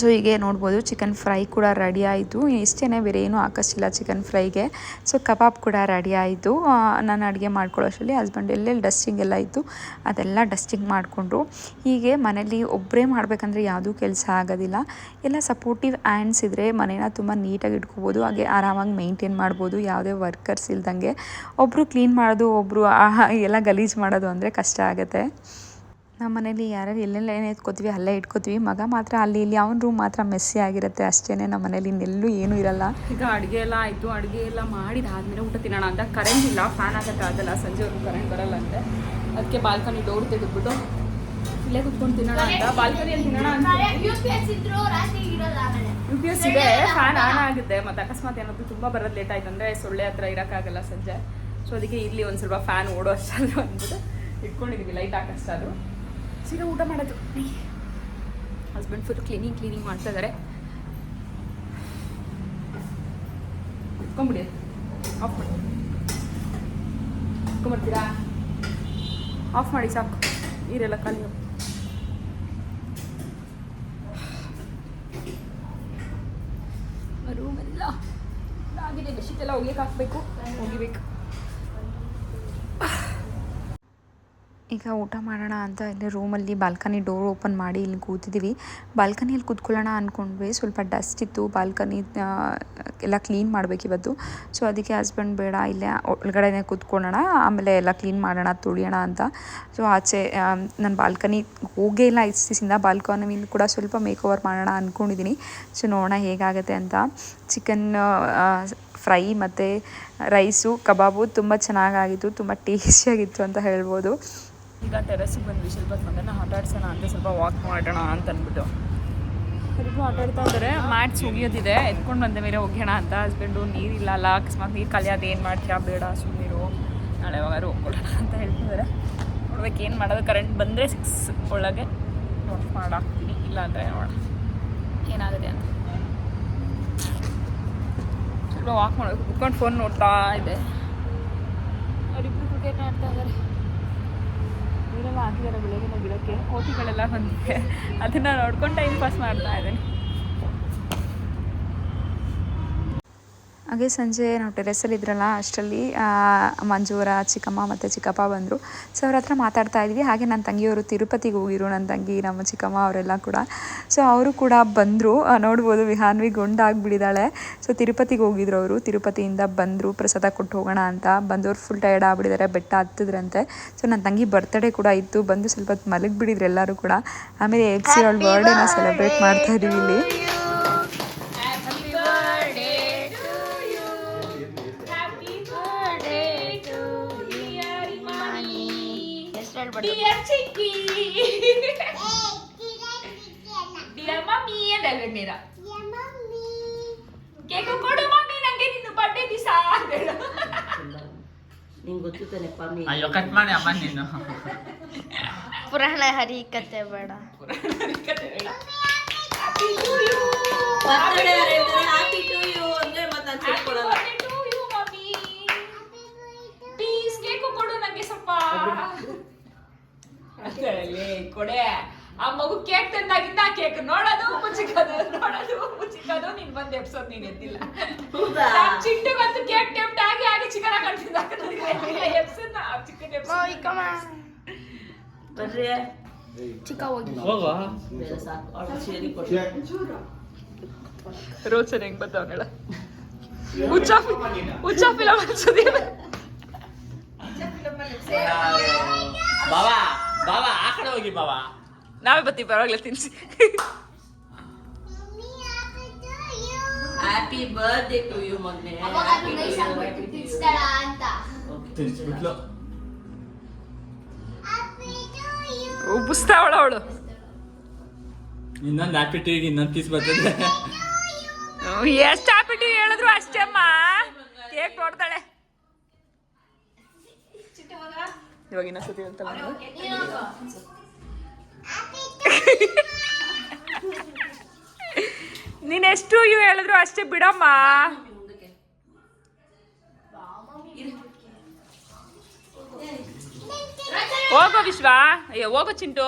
ಸೊ ಹೀಗೆ ನೋಡ್ಬೋದು ಚಿಕನ್ ಫ್ರೈ ಕೂಡ ರೆಡಿ ಆಯಿತು. ಇಷ್ಟೇ ಬೇರೆ ಏನೂ ಹಾಕಿಸಿಲ್ಲ ಚಿಕನ್ ಫ್ರೈಗೆ ಸೊ ಕಬಾಬ್ ಕೂಡ ರೆಡಿ ಆಯಿತು. ನಾನು ಅಡುಗೆ ಮಾಡ್ಕೊಳ್ಳೋಷ್ಟರಲ್ಲಿ ಹಸ್ಬೆಂಡ್ ಎಲ್ಲೆಲ್ಲಿ ಡಸ್ಟಿಂಗ್ ಎಲ್ಲ ಇತ್ತು, ಅದೆಲ್ಲ ಡಸ್ಟಿಂಗ್ ಮಾಡಿಕೊಂಡ್ರು. ಹೀಗೆ ಮನೇಲಿ ಒಬ್ಬರೇ ಮಾಡಬೇಕಂದ್ರೆ ಯಾವುದೂ ಕೆಲಸ ಆಗೋದಿಲ್ಲ. ಎಲ್ಲ ಸಪೋರ್ಟಿವ್ ಹ್ಯಾಂಡ್ಸ್ ಇದ್ದರೆ ಮನೇನ ತುಂಬ ನೀಟಾಗಿ ಇಟ್ಕೋಬೋದು, ಹಾಗೆ ಆರಾಮಾಗಿ ಮೇಂಟೈನ್ ಮಾಡ್ಬೋದು, ಯಾವುದೇ ವರ್ಕರ್ಸ್ ಇಲ್ದಂಗೆ. ಒಬ್ಬರು ಕ್ಲೀನ್ ಮಾಡೋದು ಒಬ್ಬರು ಎಲ್ಲ ಗಲೀಜು ಮಾಡೋದು ಅಂದರೆ ಕಷ್ಟ ಆಗುತ್ತೆ. ನಮ್ಮ ಮನೇಲಿ ಯಾರ್ಯಾರು ಎಲ್ಲೆಲ್ಲ ಏನು ಎತ್ಕೋತೀವಿ ಅಲ್ಲೇ ಇಟ್ಕೋತೀವಿ. ಮಗ ಮಾತ್ರ ಅಲ್ಲಿ ಇಲ್ಲಿ ಅವನ ರೂಮ್ ಮಾತ್ರ ಮೆಸ್ಸಿ ಆಗಿರುತ್ತೆ ಅಷ್ಟೇ ನಮ್ಮ ಮನೇಲಿ ಇನ್ನೆಲ್ಲೂ ಏನೂ ಇರಲ್ಲ. ಈಗ ಅಡುಗೆ ಎಲ್ಲ ಆಯಿತು ಅಡುಗೆ ಎಲ್ಲ ಮಾಡಿದಾದ್ಮೇಲೆ ಊಟ ತಿನ್ನೋಣ ಅಂತ ಕರೆಂಟ್ ಇಲ್ಲ ಫ್ಯಾನ್ ಹಾಕಕ್ಕೆ ಆಗಲ್ಲ ಸಂಜೆವರೆಗೂ ಕರೆಂಟ್ ಬರಲ್ಲ ಅಂತ. ಅದಕ್ಕೆ ಬಾಲ್ಕನಿ ಡೋರ್ ತೆಗೆದ್ಬಿಟ್ಟು ಇಲ್ಲೇ ಕುತ್ಕೊಂಡು ತಿನ್ನೋಣ ಅಂತ. ಬಾಲ್ಕನಿಯಲ್ಲಿ ತಿನ್ನೋಣ ಅಂತ. ಯು ಪಿ ಎಸ್ ಇದೆ. ಫ್ಯಾನ್ ಆನ್ ಆಗುತ್ತೆ. ಮತ್ತು ಅಕಸ್ಮಾತ್ ಏನಾದರೂ ತುಂಬ ಬರೋದು ಲೇಟ್ ಆಯ್ತು ಅಂದರೆ ಸೊಳ್ಳೆ ಹತ್ರ ಇರೋಕ್ಕಾಗಲ್ಲ ಸಂಜೆ. ಸೊ ಅದಕ್ಕೆ ಇಲ್ಲಿ ಒಂದು ಸ್ವಲ್ಪ ಫ್ಯಾನ್ ಓಡೋ ಅಷ್ಟಾದ್ರು ಅಂದ್ಬಿಟ್ಟು ಇಟ್ಕೊಂಡಿದ್ದೀವಿ ಲೈಟ್ ಹಾಕಷ್ಟಾದ್ರು. ಸೀದಾ ಊಟ ಮಾಡೋದು. ಹಸ್ಬೆಂಡ್ ಫುಲ್ ಕ್ಲೀನಿಂಗ್ ಕ್ಲೀನಿಂಗ್ ಮಾಡ್ತಾ ಇದ್ದಾರೆ ಇಟ್ಕೊಂಬಿಡಿ ಆಫ್ ಮಾಡಿ. ಇಟ್ಕೊಂಬರ್ತೀರಾ ಆಫ್ ಮಾಡಿ ಸಾಕು. ನೀರೆಲ್ಲ ಖಾಲಿ ರೂಮೆಲ್ಲ ಆಗಿದೆ. ಬೆಡ್ಶೀಟ್ ಎಲ್ಲ ಹೋಗ್ಲಿಕ್ಕೆ ಹಾಕ್ಬೇಕು. ಒಗಿಬೇಕು. ಈಗ ಊಟ ಮಾಡೋಣ ಅಂತ ಇಲ್ಲಿ ರೂಮಲ್ಲಿ ಬಾಲ್ಕನಿ ಡೋರ್ ಓಪನ್ ಮಾಡಿ ಇಲ್ಲಿ ಕೂತಿದ್ದೀವಿ. ಬಾಲ್ಕನಿಯಲ್ಲಿ ಕೂತ್ಕೊಳ್ಳೋಣ ಅಂದ್ಕೊಂಡ್ವಿ ಸ್ವಲ್ಪ ಡಸ್ಟ್ ಇತ್ತು. ಬಾಲ್ಕನಿ ಎಲ್ಲ ಕ್ಲೀನ್ ಮಾಡಬೇಕು ಇವತ್ತು. ಸೊ, ಅದಕ್ಕೆ ಹಸ್ಬೆಂಡ್ ಬೇಡ, ಇಲ್ಲೇ ಒಳಗಡೆನೇ ಕೂತ್ಕೊಳ್ಳೋಣ. ಆಮೇಲೆ ಎಲ್ಲ ಕ್ಲೀನ್ ಮಾಡೋಣ, ತುಳಿಯೋಣ ಅಂತ. ಸೊ, ಆಚೆ ನಾನು ಬಾಲ್ಕನಿ ಹೋಗೇ ಇಲ್ಲ. ಇಸ್ತಿಸಿಂದ ದಿವಸದಿಂದ ಬಾಲ್ಕನಿ ಕೂಡ ಸ್ವಲ್ಪ ಮೇಕ್ ಓವರ್ ಮಾಡೋಣ ಅಂದ್ಕೊಂಡಿದ್ದೀನಿ ಸೊ, ನೋಡೋಣ ಹೇಗಾಗುತ್ತೆ ಅಂತ. ಚಿಕನ್ ಫ್ರೈ ಮತ್ತು ರೈಸು, ಕಬಾಬು ತುಂಬ ಚೆನ್ನಾಗಾಗಿತ್ತು. ತುಂಬ ಟೇಸ್ಟಿಯಾಗಿತ್ತು ಅಂತ ಹೇಳ್ಬೋದು. ಈಗ ಟೆರಸ್ಸಿಗೆ ಬಂದ್ವಿ. ಸ್ವಲ್ಪ ಮಗನ ಆಟ ಆಡ್ಸೋಣ ಅಂತ ಸ್ವಲ್ಪ ವಾಕ್ ಮಾಡೋಣ ಅಂತ ಅಂದ್ಬಿಟ್ಟು. ಎಲ್ಲರೂ ಆಟ ಆಡ್ತಾ ಇದ್ದಾರೆ. ಮ್ಯಾಟ್ಸ್ ಒಗಿಯೋದಿದೆ ಎತ್ಕೊಂಡು ಬಂದ ಮೇಲೆ ಒಗ್ಯೋಣ ಅಂತ. ಹಸ್ಬೆಂಡು, ನೀರಿಲ್ಲ ಅಲ್ಲ. ಅಕಸ್ಮಾತ್ ನೀರು ಕಲಿಯೋದು ಏನು ಮಾಡ್ತೀಯಾ? ಬೇಡ ಸುಮ್ಮನಿರು ನಾಳೆ ಯಾವಾಗಾರು ಹೋಗೋಣ ಅಂತ ಹೇಳ್ತಿದ್ದಾರೆ. ನೋಡ್ಬೇಕು ಏನು ಮಾಡೋದು. ಕರೆಂಟ್ ಬಂದರೆ ಸಿಕ್ಸ್ ಒಳಗೆ ನೋಟ್ ಮಾಡಾಕ್ತೀನಿ ಇಲ್ಲ ಅಂದರೆ ನೋಡೋಣ ಏನಾಗುತ್ತೆ ಅಂತ. ಸ್ವಲ್ಪ ವಾಕ್ ಮಾಡಬೇಕು ಕುತ್ಕೊಂಡು ಫೋನ್ ನೋಡ್ತಾ ಇದೆ. ಅವರಿಬ್ಬರು ಕ್ರಿಕೆಟ್ ಆಡ್ತಾ ಇದ್ದಾರೆ. ನೀರೆಲ್ಲ ಹಾಕಿದ್ದಾರೆ ಬೆಳಗಿನ ಗಿಡಕ್ಕೆ ಕೋಟಿಗಳೆಲ್ಲ ಬಂದಿದೆ. ಅದನ್ನ ನೋಡ್ಕೊಂಡು ಟೈಮ್ ಪಾಸ್ ಮಾಡ್ತಾ ಇದ್ದೀನಿ. ಹಾಗೆ ಸಂಜೆ ನಾವು ಟೆರೆಸಲ್ಲಿ ಇದ್ರಲ್ಲ, ಅಷ್ಟರಲ್ಲಿ ಮಂಜೂರ ಚಿಕ್ಕಮ್ಮ ಮತ್ತು ಚಿಕ್ಕಪ್ಪ ಬಂದರು. ಸೊ ಅವ್ರ ಹತ್ರ ಮಾತಾಡ್ತಾ ಇದ್ವಿ. ಹಾಗೆ ನನ್ನ ತಂಗಿಯವರು ತಿರುಪತಿಗೆ ಹೋಗಿರು ನನ್ನ ತಂಗಿ, ನಮ್ಮ ಚಿಕ್ಕಮ್ಮ ಅವರೆಲ್ಲ ಕೂಡ. ಸೊ ಅವರು ಕೂಡ ಬಂದರು. ನೋಡ್ಬೋದು, ವಿಹಾನ್ವಿ ಗುಂಡಾಗಿಬಿಟ್ಟಿದ್ದಾಳೆ ಸೊ ತಿರುಪತಿಗೆ ಹೋಗಿದ್ರು ಅವರು. ತಿರುಪತಿಯಿಂದ ಬಂದರು, ಪ್ರಸಾದ ಕೊಟ್ಟು ಹೋಗೋಣ ಅಂತ. ಬಂದವರು ಫುಲ್ ಟಯರ್ಡ್ ಆಗ್ಬಿಟ್ಟಿದ್ದಾರೆ ಬೆಟ್ಟ ಹತ್ತಿದ್ರಂತೆ. ಸೊ ನನ್ನ ತಂಗಿ ಬರ್ತಡೇ ಕೂಡ ಇತ್ತು. ಬಂದು ಸ್ವಲ್ಪ ಹೊತ್ತು ಮಲಗಿಬಿಟ್ಟಿದ್ರು ಎಲ್ಲರೂ ಕೂಡ. ಆಮೇಲೆ ಎಪ್ಸಿ ಅವಳ ಬರ್ಡೇನ ಸೆಲೆಬ್ರೇಟ್ ಮಾಡ್ತಾ ಇದೀವಿ ಇಲ್ಲಿ. Dear mommy ಅಂದಲ್ಲ ಮೀರಾ. ಕೇಕು ಕೊಡು ಮಮ್ಮಿ ನಂಗೆ ನಿನ್ನ ಬರ್ಡೇ ದಿವಸ ನಿಂಗೆ ಗೊತ್ತು ತಾನೆ ಪಾಮಿ ಅಯ್ಯೋ ಕಟ್ ಮಾಡಿ ಅಮ್ಮ ನೀನು ಪುರಾಣ ಹರಿ ಕತೆ ಬೇಡ ಹ್ಯಾಪಿ ಟು ಯು ಅಂದ್ರೆ ಮತ್ತೆ ನಾನು ತಿಳ್ಕೊಳ್ಳಲ್ಲ ಪ್ಲೀಸ್ ಕೇಕು ಕೊಡು ನಂಗೆ ಸ್ವಲ್ಪ ಕೊಡೆ. ಆ ಮಗು ಕೇಕ್ ತಂದಾಗಿಂದ ಆ ಕೇಕ್ ನೋಡೋದು ಮುಚ್ಚಿಕೋದು ನೋಡೋದು ಮುಚ್ಚಿಕೋದು ನೀನ್ ಬಂದ್ ಎಪ್ಸೋದ್ ನೀನ್ ಎದ್ದಿಲ್ಲ. ಚಿಟ್ಟು ಬಂದು ಕೇಕ್ ಟೆಂಪ್ಟ್ ಆಗಿ ಆಗಿ ಚಿಕನ್ ಹಾಕೊಂಡಿದ್ದ ಎಪ್ಸನ್ನ ಚಿಕನ್ ಬರ್ರಿ ಚಿಕ್ಕ ಹೋಗಿ. ರೋಚನೆ ಹೆಂಗ್ ಬರ್ತಾವನೆಲ್ಲ ಹುಚ್ಚ ಹುಚ್ಚ ಫಿಲಮ್ ಅನ್ಸೋದಿಲ್ಲ ಬಾವಾ ಆ ಕಡೆ ಹೋಗಿ ಬಾಬಾ ನಾವೇ ಬರ್ತೀವಿ ಪರವಾಗಿಲ್ಲ ತಿನ್ಸಿ. ಹ್ಯಾಪಿ ಬರ್ತ್ಡೇ ಟು ಯು ಮೊನ್ನೆ. ತಿನ್ಸ್ಬಿಟ್ಲು. ಉಬ್ಬಿಸ್ತಾವಳ ಅವಳು. ಇನ್ನೊಂದು ಹ್ಯಾಪಿ ಟೀಗೆ ಇನ್ನೊಂದು ಪೀಸ್ ಬರ್ತದೆ. ಎಷ್ಟು ಟು ಹೇಳಿದ್ರು ಅಷ್ಟೇ ಅಮ್ಮ. ಕೇಕ್ ನೋಡ್ತಾಳೆ. ಇವಾಗ ಇನ್ನೊಂದ್ಸತಿ ಅಂತ ನಾನು. ನೀನ್ ಎಷ್ಟು ಇವು ಹೇಳಿದ್ರು ಅಷ್ಟೇ ಬಿಡಮ್ಮ. ಹೋಗೋ ವಿಶ್ವ. ಅಯ್ಯೋ ಹೋಗೋ ಚಿಂಟು.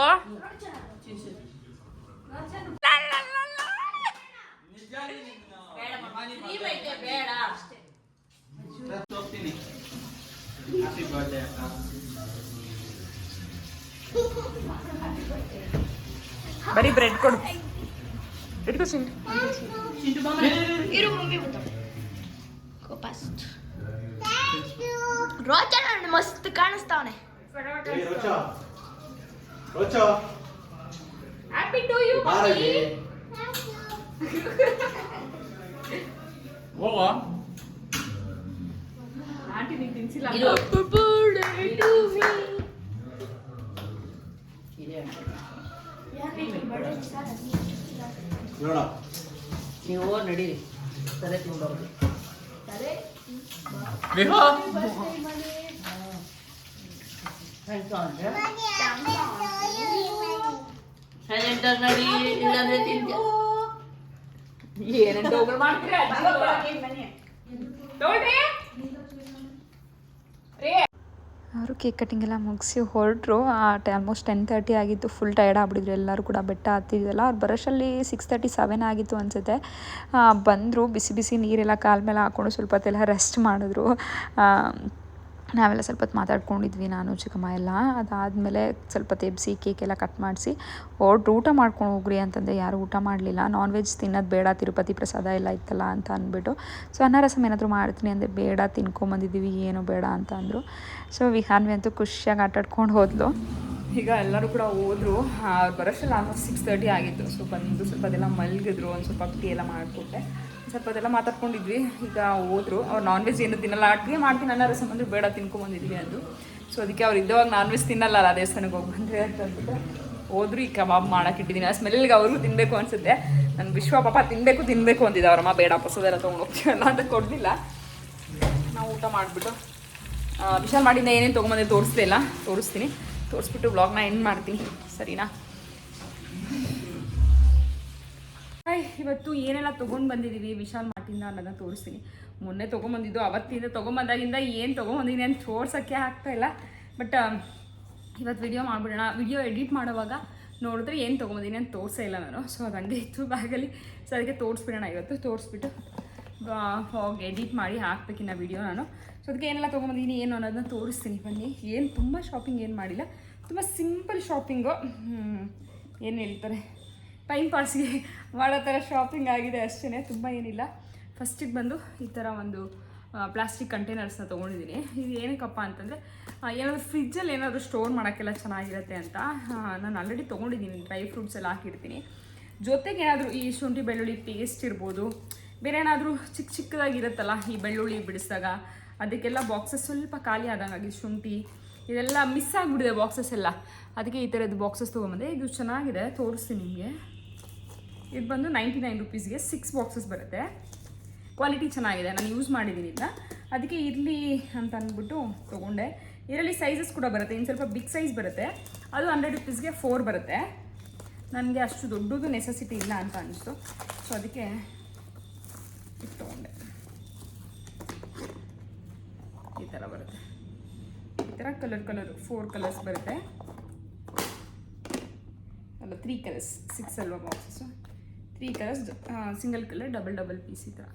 ಬೇಡ. ಹ್ಯಾಪಿ ಬರ್ಡೇ ಅಕ್ಕ ಬರೀ ಬ್ರೆಡ್ ಕೊಡು ಇಟ್ಕೋ ಚಿಂಟು ಇರು ಮಮ್ಮಿ ಗೋ ಫಾಸ್ಟ್ ರೋಚನ ಮಸ್ತ್ ಕಾಣಿಸ್ತಾವನೆ ಏ, ರೋಚ ರೋಚ ಹ್ಯಾಪಿ ಟು ಯು ಬಾರಲಿ ಹೋಗೋ ಆಂಟಿ ನೀನ್ ತಿನ್ಸಿಲ್ಲ ಇರು ನೋಡ. ನೀವು ನಡೀರಿ. ಸರಿ ಸೈಲೆಂಟ್ ನಡಿ ಇಲ್ಲಾಂದ್ರೆ ತಿಂತೀಯ? ಏನೇನ್ ಡೋಗಲ್ ಮಾಡ್ತೀರಾ? ನೋಡ್ರಿ ಅವರು ಕೇಕ್ ಕಟ್ಟಿಂಗ್ ಎಲ್ಲ ಮುಗಿಸಿ ಹೊರಟ್ರು ಆಲ್ಮೋಸ್ಟ್ ಟೆನ್ ತರ್ಟಿ ಆಗಿತ್ತು ಫುಲ್ ಟಯರ್ಡ್ ಆಗ್ಬಿಟ್ಟಿದ್ರು ಎಲ್ಲರೂ ಕೂಡ, ಬೆಟ್ಟ ಹತ್ತಿದ್ವಲ್ಲ, ಅವ್ರು ಬರೋಷಲ್ಲಿ ಸಿಕ್ಸ್ ತರ್ಟಿ ಸೆವೆನ್ ಆಗಿತ್ತು ಅನಿಸುತ್ತೆ. ಬಂದರು, ಬಿಸಿ ಬಿಸಿ ನೀರೆಲ್ಲ ಕಾಲ ಮೇಲೆ ಹಾಕ್ಕೊಂಡು ಸ್ವಲ್ಪ ಹೊತ್ತೆಲ್ಲ ರೆಸ್ಟ್ ಮಾಡಿದ್ರು. ನಾವೆಲ್ಲ ಸ್ವಲ್ಪ ಹೊತ್ತು ಮಾತಾಡ್ಕೊಂಡಿದ್ವಿ ನಾನು, ಚಿಕ್ಕಮ್ಮ ಎಲ್ಲ. ಅದಾದಮೇಲೆ ಸ್ವಲ್ಪ ತೆಬ್ಸಿ ಕೇಕ್ ಎಲ್ಲ ಕಟ್ ಮಾಡಿಸಿ ಹೊರ್ಟ್ರು ಊಟ ಮಾಡ್ಕೊಂಡು ಹೋಗ್ರಿ ಅಂತಂದರೆ ಯಾರು ಊಟ ಮಾಡಲಿಲ್ಲ. ನಾನ್ ವೆಜ್ ತಿನ್ನೋದು ಬೇಡ, ತಿರುಪತಿ ಪ್ರಸಾದ ಎಲ್ಲ ಇತ್ತಲ್ಲ ಅಂತ ಅಂದ್ಬಿಟ್ಟು. ಸೊ ಅನ್ನ ರಸಮ್ ಏನಾದರೂ ಮಾಡ್ತೀನಿ ಅಂದರೆ ಬೇಡ ತಿನ್ಕೊಂಬಂದಿದ್ದೀವಿ ಏನು ಬೇಡ ಅಂತ ಅಂದರು. ಸೊ ವಿಹಾನ್ವಿ ಅಂತೂ ಖುಷಿಯಾಗಿ ಆಟಾಡ್ಕೊಂಡು ಹೋದ್ಲು. ಈಗ ಎಲ್ಲರೂ ಕೂಡ ಹೋದ್ರು. ಬರೋಷ್ಟಲ್ಲ ಆಲ್ಮೋಸ್ಟ್ ಸಿಕ್ಸ್ ತರ್ಟಿ ಆಗಿತ್ತು. ಸೊ ಬಂದು ಸ್ವಲ್ಪ ಅದೆಲ್ಲ ಮಲಗಿದ್ರು, ಒಂದು ಸ್ವಲ್ಪ ಟೀ ಎಲ್ಲ ಮಾಡಿಕೊಟ್ಟೆ. ಸ್ವಲ್ಪ ಅದೆಲ್ಲ ಮಾತಾಡ್ಕೊಂಡಿದ್ವಿ. ಈಗ ಹೋದ್ರು. ಅವ್ರು ನಾನ್ ವೆಜ್ ಏನು ತಿನ್ನಲ್ಲ. ಅಡುಗೆ ಮಾಡ್ತೀನಿ ಅನ್ನ ರಸಮ್ ಅಂದ್ರೆ ಬೇಡ, ತಿನ್ಕೊಂಬಂದಿದ್ವಿ ಅದು ಸೊ ಅದಕ್ಕೆ ಅವ್ರು ಇದ್ದವಾಗ ನಾನ್ ವೆಜ್ ತಿನ್ನಲ್ಲ ಅಲ್ಲ, ದೇವಸ್ಥಾನಕ್ಕೆ ಹೋಗಿ ಬಂದ್ರೆ ಅಂತ ಅಂದ್ಬಿಟ್ಟು ಹೋದ್ರು. ಈ ಕಬಾಬ್ ಮಾಡಕ್ಕೆ ಆ ಸ್ಮೆಲ್ಗೆ ಅವ್ರಿಗೂ ತಿನ್ನಬೇಕು ಅನ್ಸುತ್ತೆ. ನನ್ನ ವಿಶ್ವ ಪಾಪ ತಿನ್ನಬೇಕು ತಿನ್ನಬೇಕು ಅಂದಿದ. ಅವ್ರಮ್ಮ, ಬೇಡ ಪಸದೆಲ್ಲ ತೊಗೊಂಡು ಹೋಗ್ತೀವಲ್ಲ ಅಂತ ಕೊಡಲಿಲ್ಲ. ನಾವು ಊಟ ಮಾಡಿಬಿಟ್ಟು ವಿಶಾಲ್ ಮಾಡಿಂದ ಏನೇನು ತೊಗೊಂಬಂದೆ ತೋರಿಸ್ದೆ ಇಲ್ಲ. ತೋರಿಸ್ತೀನಿ. ತೋರಿಸ್ಬಿಟ್ಟು ಬ್ಲಾಗ್ನ ಎಂಡ್ ಮಾಡ್ತೀನಿ. ಸರಿನಾ? ಇವತ್ತು ಏನೆಲ್ಲ ತೊಗೊಂಡು ಬಂದಿದ್ದೀವಿ ವಿಶಾಲ್ ಮಾರ್ಟಿಂದ ಅನ್ನೋದನ್ನ ತೋರಿಸ್ತೀನಿ. ಮೊನ್ನೆ ತೊಗೊಂಬಂದಿದ್ದು, ಅವತ್ತಿಂದ ತೊಗೊಂಬಂದಾಗಿಂದ ಏನು ತೊಗೊಂಬಂದಿದ್ದೀನಿ ಅಂತ ತೋರ್ಸೋಕ್ಕೆ ಆಗ್ತಾ ಇಲ್ಲ. ಬಟ್ ಇವತ್ತು ವಿಡಿಯೋ ಮಾಡಿಬಿಡೋಣ. ವಿಡಿಯೋ ಎಡಿಟ್ ಮಾಡುವಾಗ ನೋಡಿದ್ರೆ ಏನು ತೊಗೊಂಬಂದಿನಿ ಅಂತ ತೋರಿಸೇ ಇಲ್ಲ ನಾನು. ಸೊ ಅದು ಹಂಗೆ ಇತ್ತು ಬ್ಯಾಗಲ್ಲಿ. ಸೊ ಅದಕ್ಕೆ ತೋರಿಸ್ಬಿಡೋಣ ಇವತ್ತು. ತೋರಿಸ್ಬಿಟ್ಟು ಹೋಗಿ ಎಡಿಟ್ ಮಾಡಿ ಹಾಕ್ಬೇಕಿನ್ನ ವಿಡಿಯೋ ನಾನು. ಸೊ ಅದಕ್ಕೆ ಏನೆಲ್ಲ ತೊಗೊಂಬಂದಿದ್ದೀನಿ ಏನು ಅನ್ನೋದನ್ನ ತೋರಿಸ್ತೀನಿ. ಬನ್ನಿ. ಏನು, ತುಂಬ ಶಾಪಿಂಗ್ ಏನು ಮಾಡಿಲ್ಲ. ತುಂಬ ಸಿಂಪಲ್ ಶಾಪಿಂಗು ಏನು ಹೇಳ್ತಾರೆ? ಟೈಮ್ ಪಾಸ್ಗೆ ಮಾಡೋ ಥರ ಶಾಪಿಂಗ್ ಆಗಿದೆ ಅಷ್ಟೇ ತುಂಬ ಏನಿಲ್ಲ. ಫಸ್ಟಿಗೆ ಬಂದು ಈ ಥರ ಒಂದು ಪ್ಲಾಸ್ಟಿಕ್ ಕಂಟೈನರ್ಸ್ನ ತೊಗೊಂಡಿದ್ದೀನಿ. ಇದು ಏನಕ್ಕಪ್ಪ ಅಂತಂದರೆ ಏನಾದರೂ ಫ್ರಿಜ್ಜಲ್ಲಿ ಏನಾದರೂ ಸ್ಟೋರ್ ಮಾಡೋಕ್ಕೆಲ್ಲ ಚೆನ್ನಾಗಿರುತ್ತೆ ಅಂತ ನಾನು ಆಲ್ರೆಡಿ ತೊಗೊಂಡಿದ್ದೀನಿ ಡ್ರೈ ಫ್ರೂಟ್ಸ್ ಎಲ್ಲ ಹಾಕಿರ್ತೀನಿ. ಜೊತೆಗೆ ಏನಾದರೂ ಈ ಶುಂಠಿ, ಬೆಳ್ಳುಳ್ಳಿ ಪೇಸ್ಟ್ ಇರ್ಬೋದು. ಬೇರೆ ಏನಾದರೂ ಚಿಕ್ಕ ಚಿಕ್ಕದಾಗಿರುತ್ತಲ್ಲ ಈ ಬೆಳ್ಳುಳ್ಳಿ ಬಿಡಿಸಿದಾಗ, ಅದಕ್ಕೆಲ್ಲ ಬಾಕ್ಸಸ್ ಸ್ವಲ್ಪ ಖಾಲಿ ಆದಂಗಾಗಿ ಶುಂಠಿ, ಇದೆಲ್ಲ ಮಿಸ್ ಆಗಿಬಿಡಿದೆ ಬಾಕ್ಸಸ್ ಎಲ್ಲ. ಅದಕ್ಕೆ ಈ ಥರದ್ದು ಬಾಕ್ಸಸ್ ತೊಗೊಂಬಂದೆ ಇದು ಚೆನ್ನಾಗಿದೆ, ತೋರಿಸ್ತೀನಿ ನಿಮಗೆ. ಇದು ಬಂದು ನೈಂಟಿ ನೈನ್ ರುಪೀಸ್ಗೆ ಸಿಕ್ಸ್ ಬಾಕ್ಸಸ್ ಬರುತ್ತೆ. ಕ್ವಾಲಿಟಿ ಚೆನ್ನಾಗಿದೆ, ನಾನು ಯೂಸ್ ಮಾಡಿದ್ದೀನಿ ಇದನ್ನ ಅದಕ್ಕೆ ಇರಲಿ ಅಂತ ಅಂದ್ಬಿಟ್ಟು ತೊಗೊಂಡೆ. ಇದರಲ್ಲಿ ಸೈಜಸ್ ಕೂಡ ಬರುತ್ತೆ, ಇನ್ನು ಸ್ವಲ್ಪ ಬಿಗ್ ಸೈಜ್ ಬರುತ್ತೆ. ಅದು ಹಂಡ್ರೆಡ್ ರುಪೀಸ್ಗೆ ಫೋರ್ ಬರುತ್ತೆ. ನನಗೆ ಅಷ್ಟು ದೊಡ್ಡದು ನೆಸೆಸಿಟಿ ಇಲ್ಲ ಅಂತ ಅನಿಸ್ತು. ಸೊ ಅದಕ್ಕೆ ಇದು ತೊಗೊಂಡೆ. ಈ ಥರ ಬರುತ್ತೆ. ಈ ಥರ ಕಲರ್ ಕಲರ್ ಫೋರ್ ಕಲರ್ಸ್ ಬರುತ್ತೆ. ಅಲ್ಲ ತ್ರೀ ಕಲರ್ಸ್ ಸಿಕ್ಸ್ ಅಲ್ವಾ boxes three colours single colour double double piece ಈ ಥರ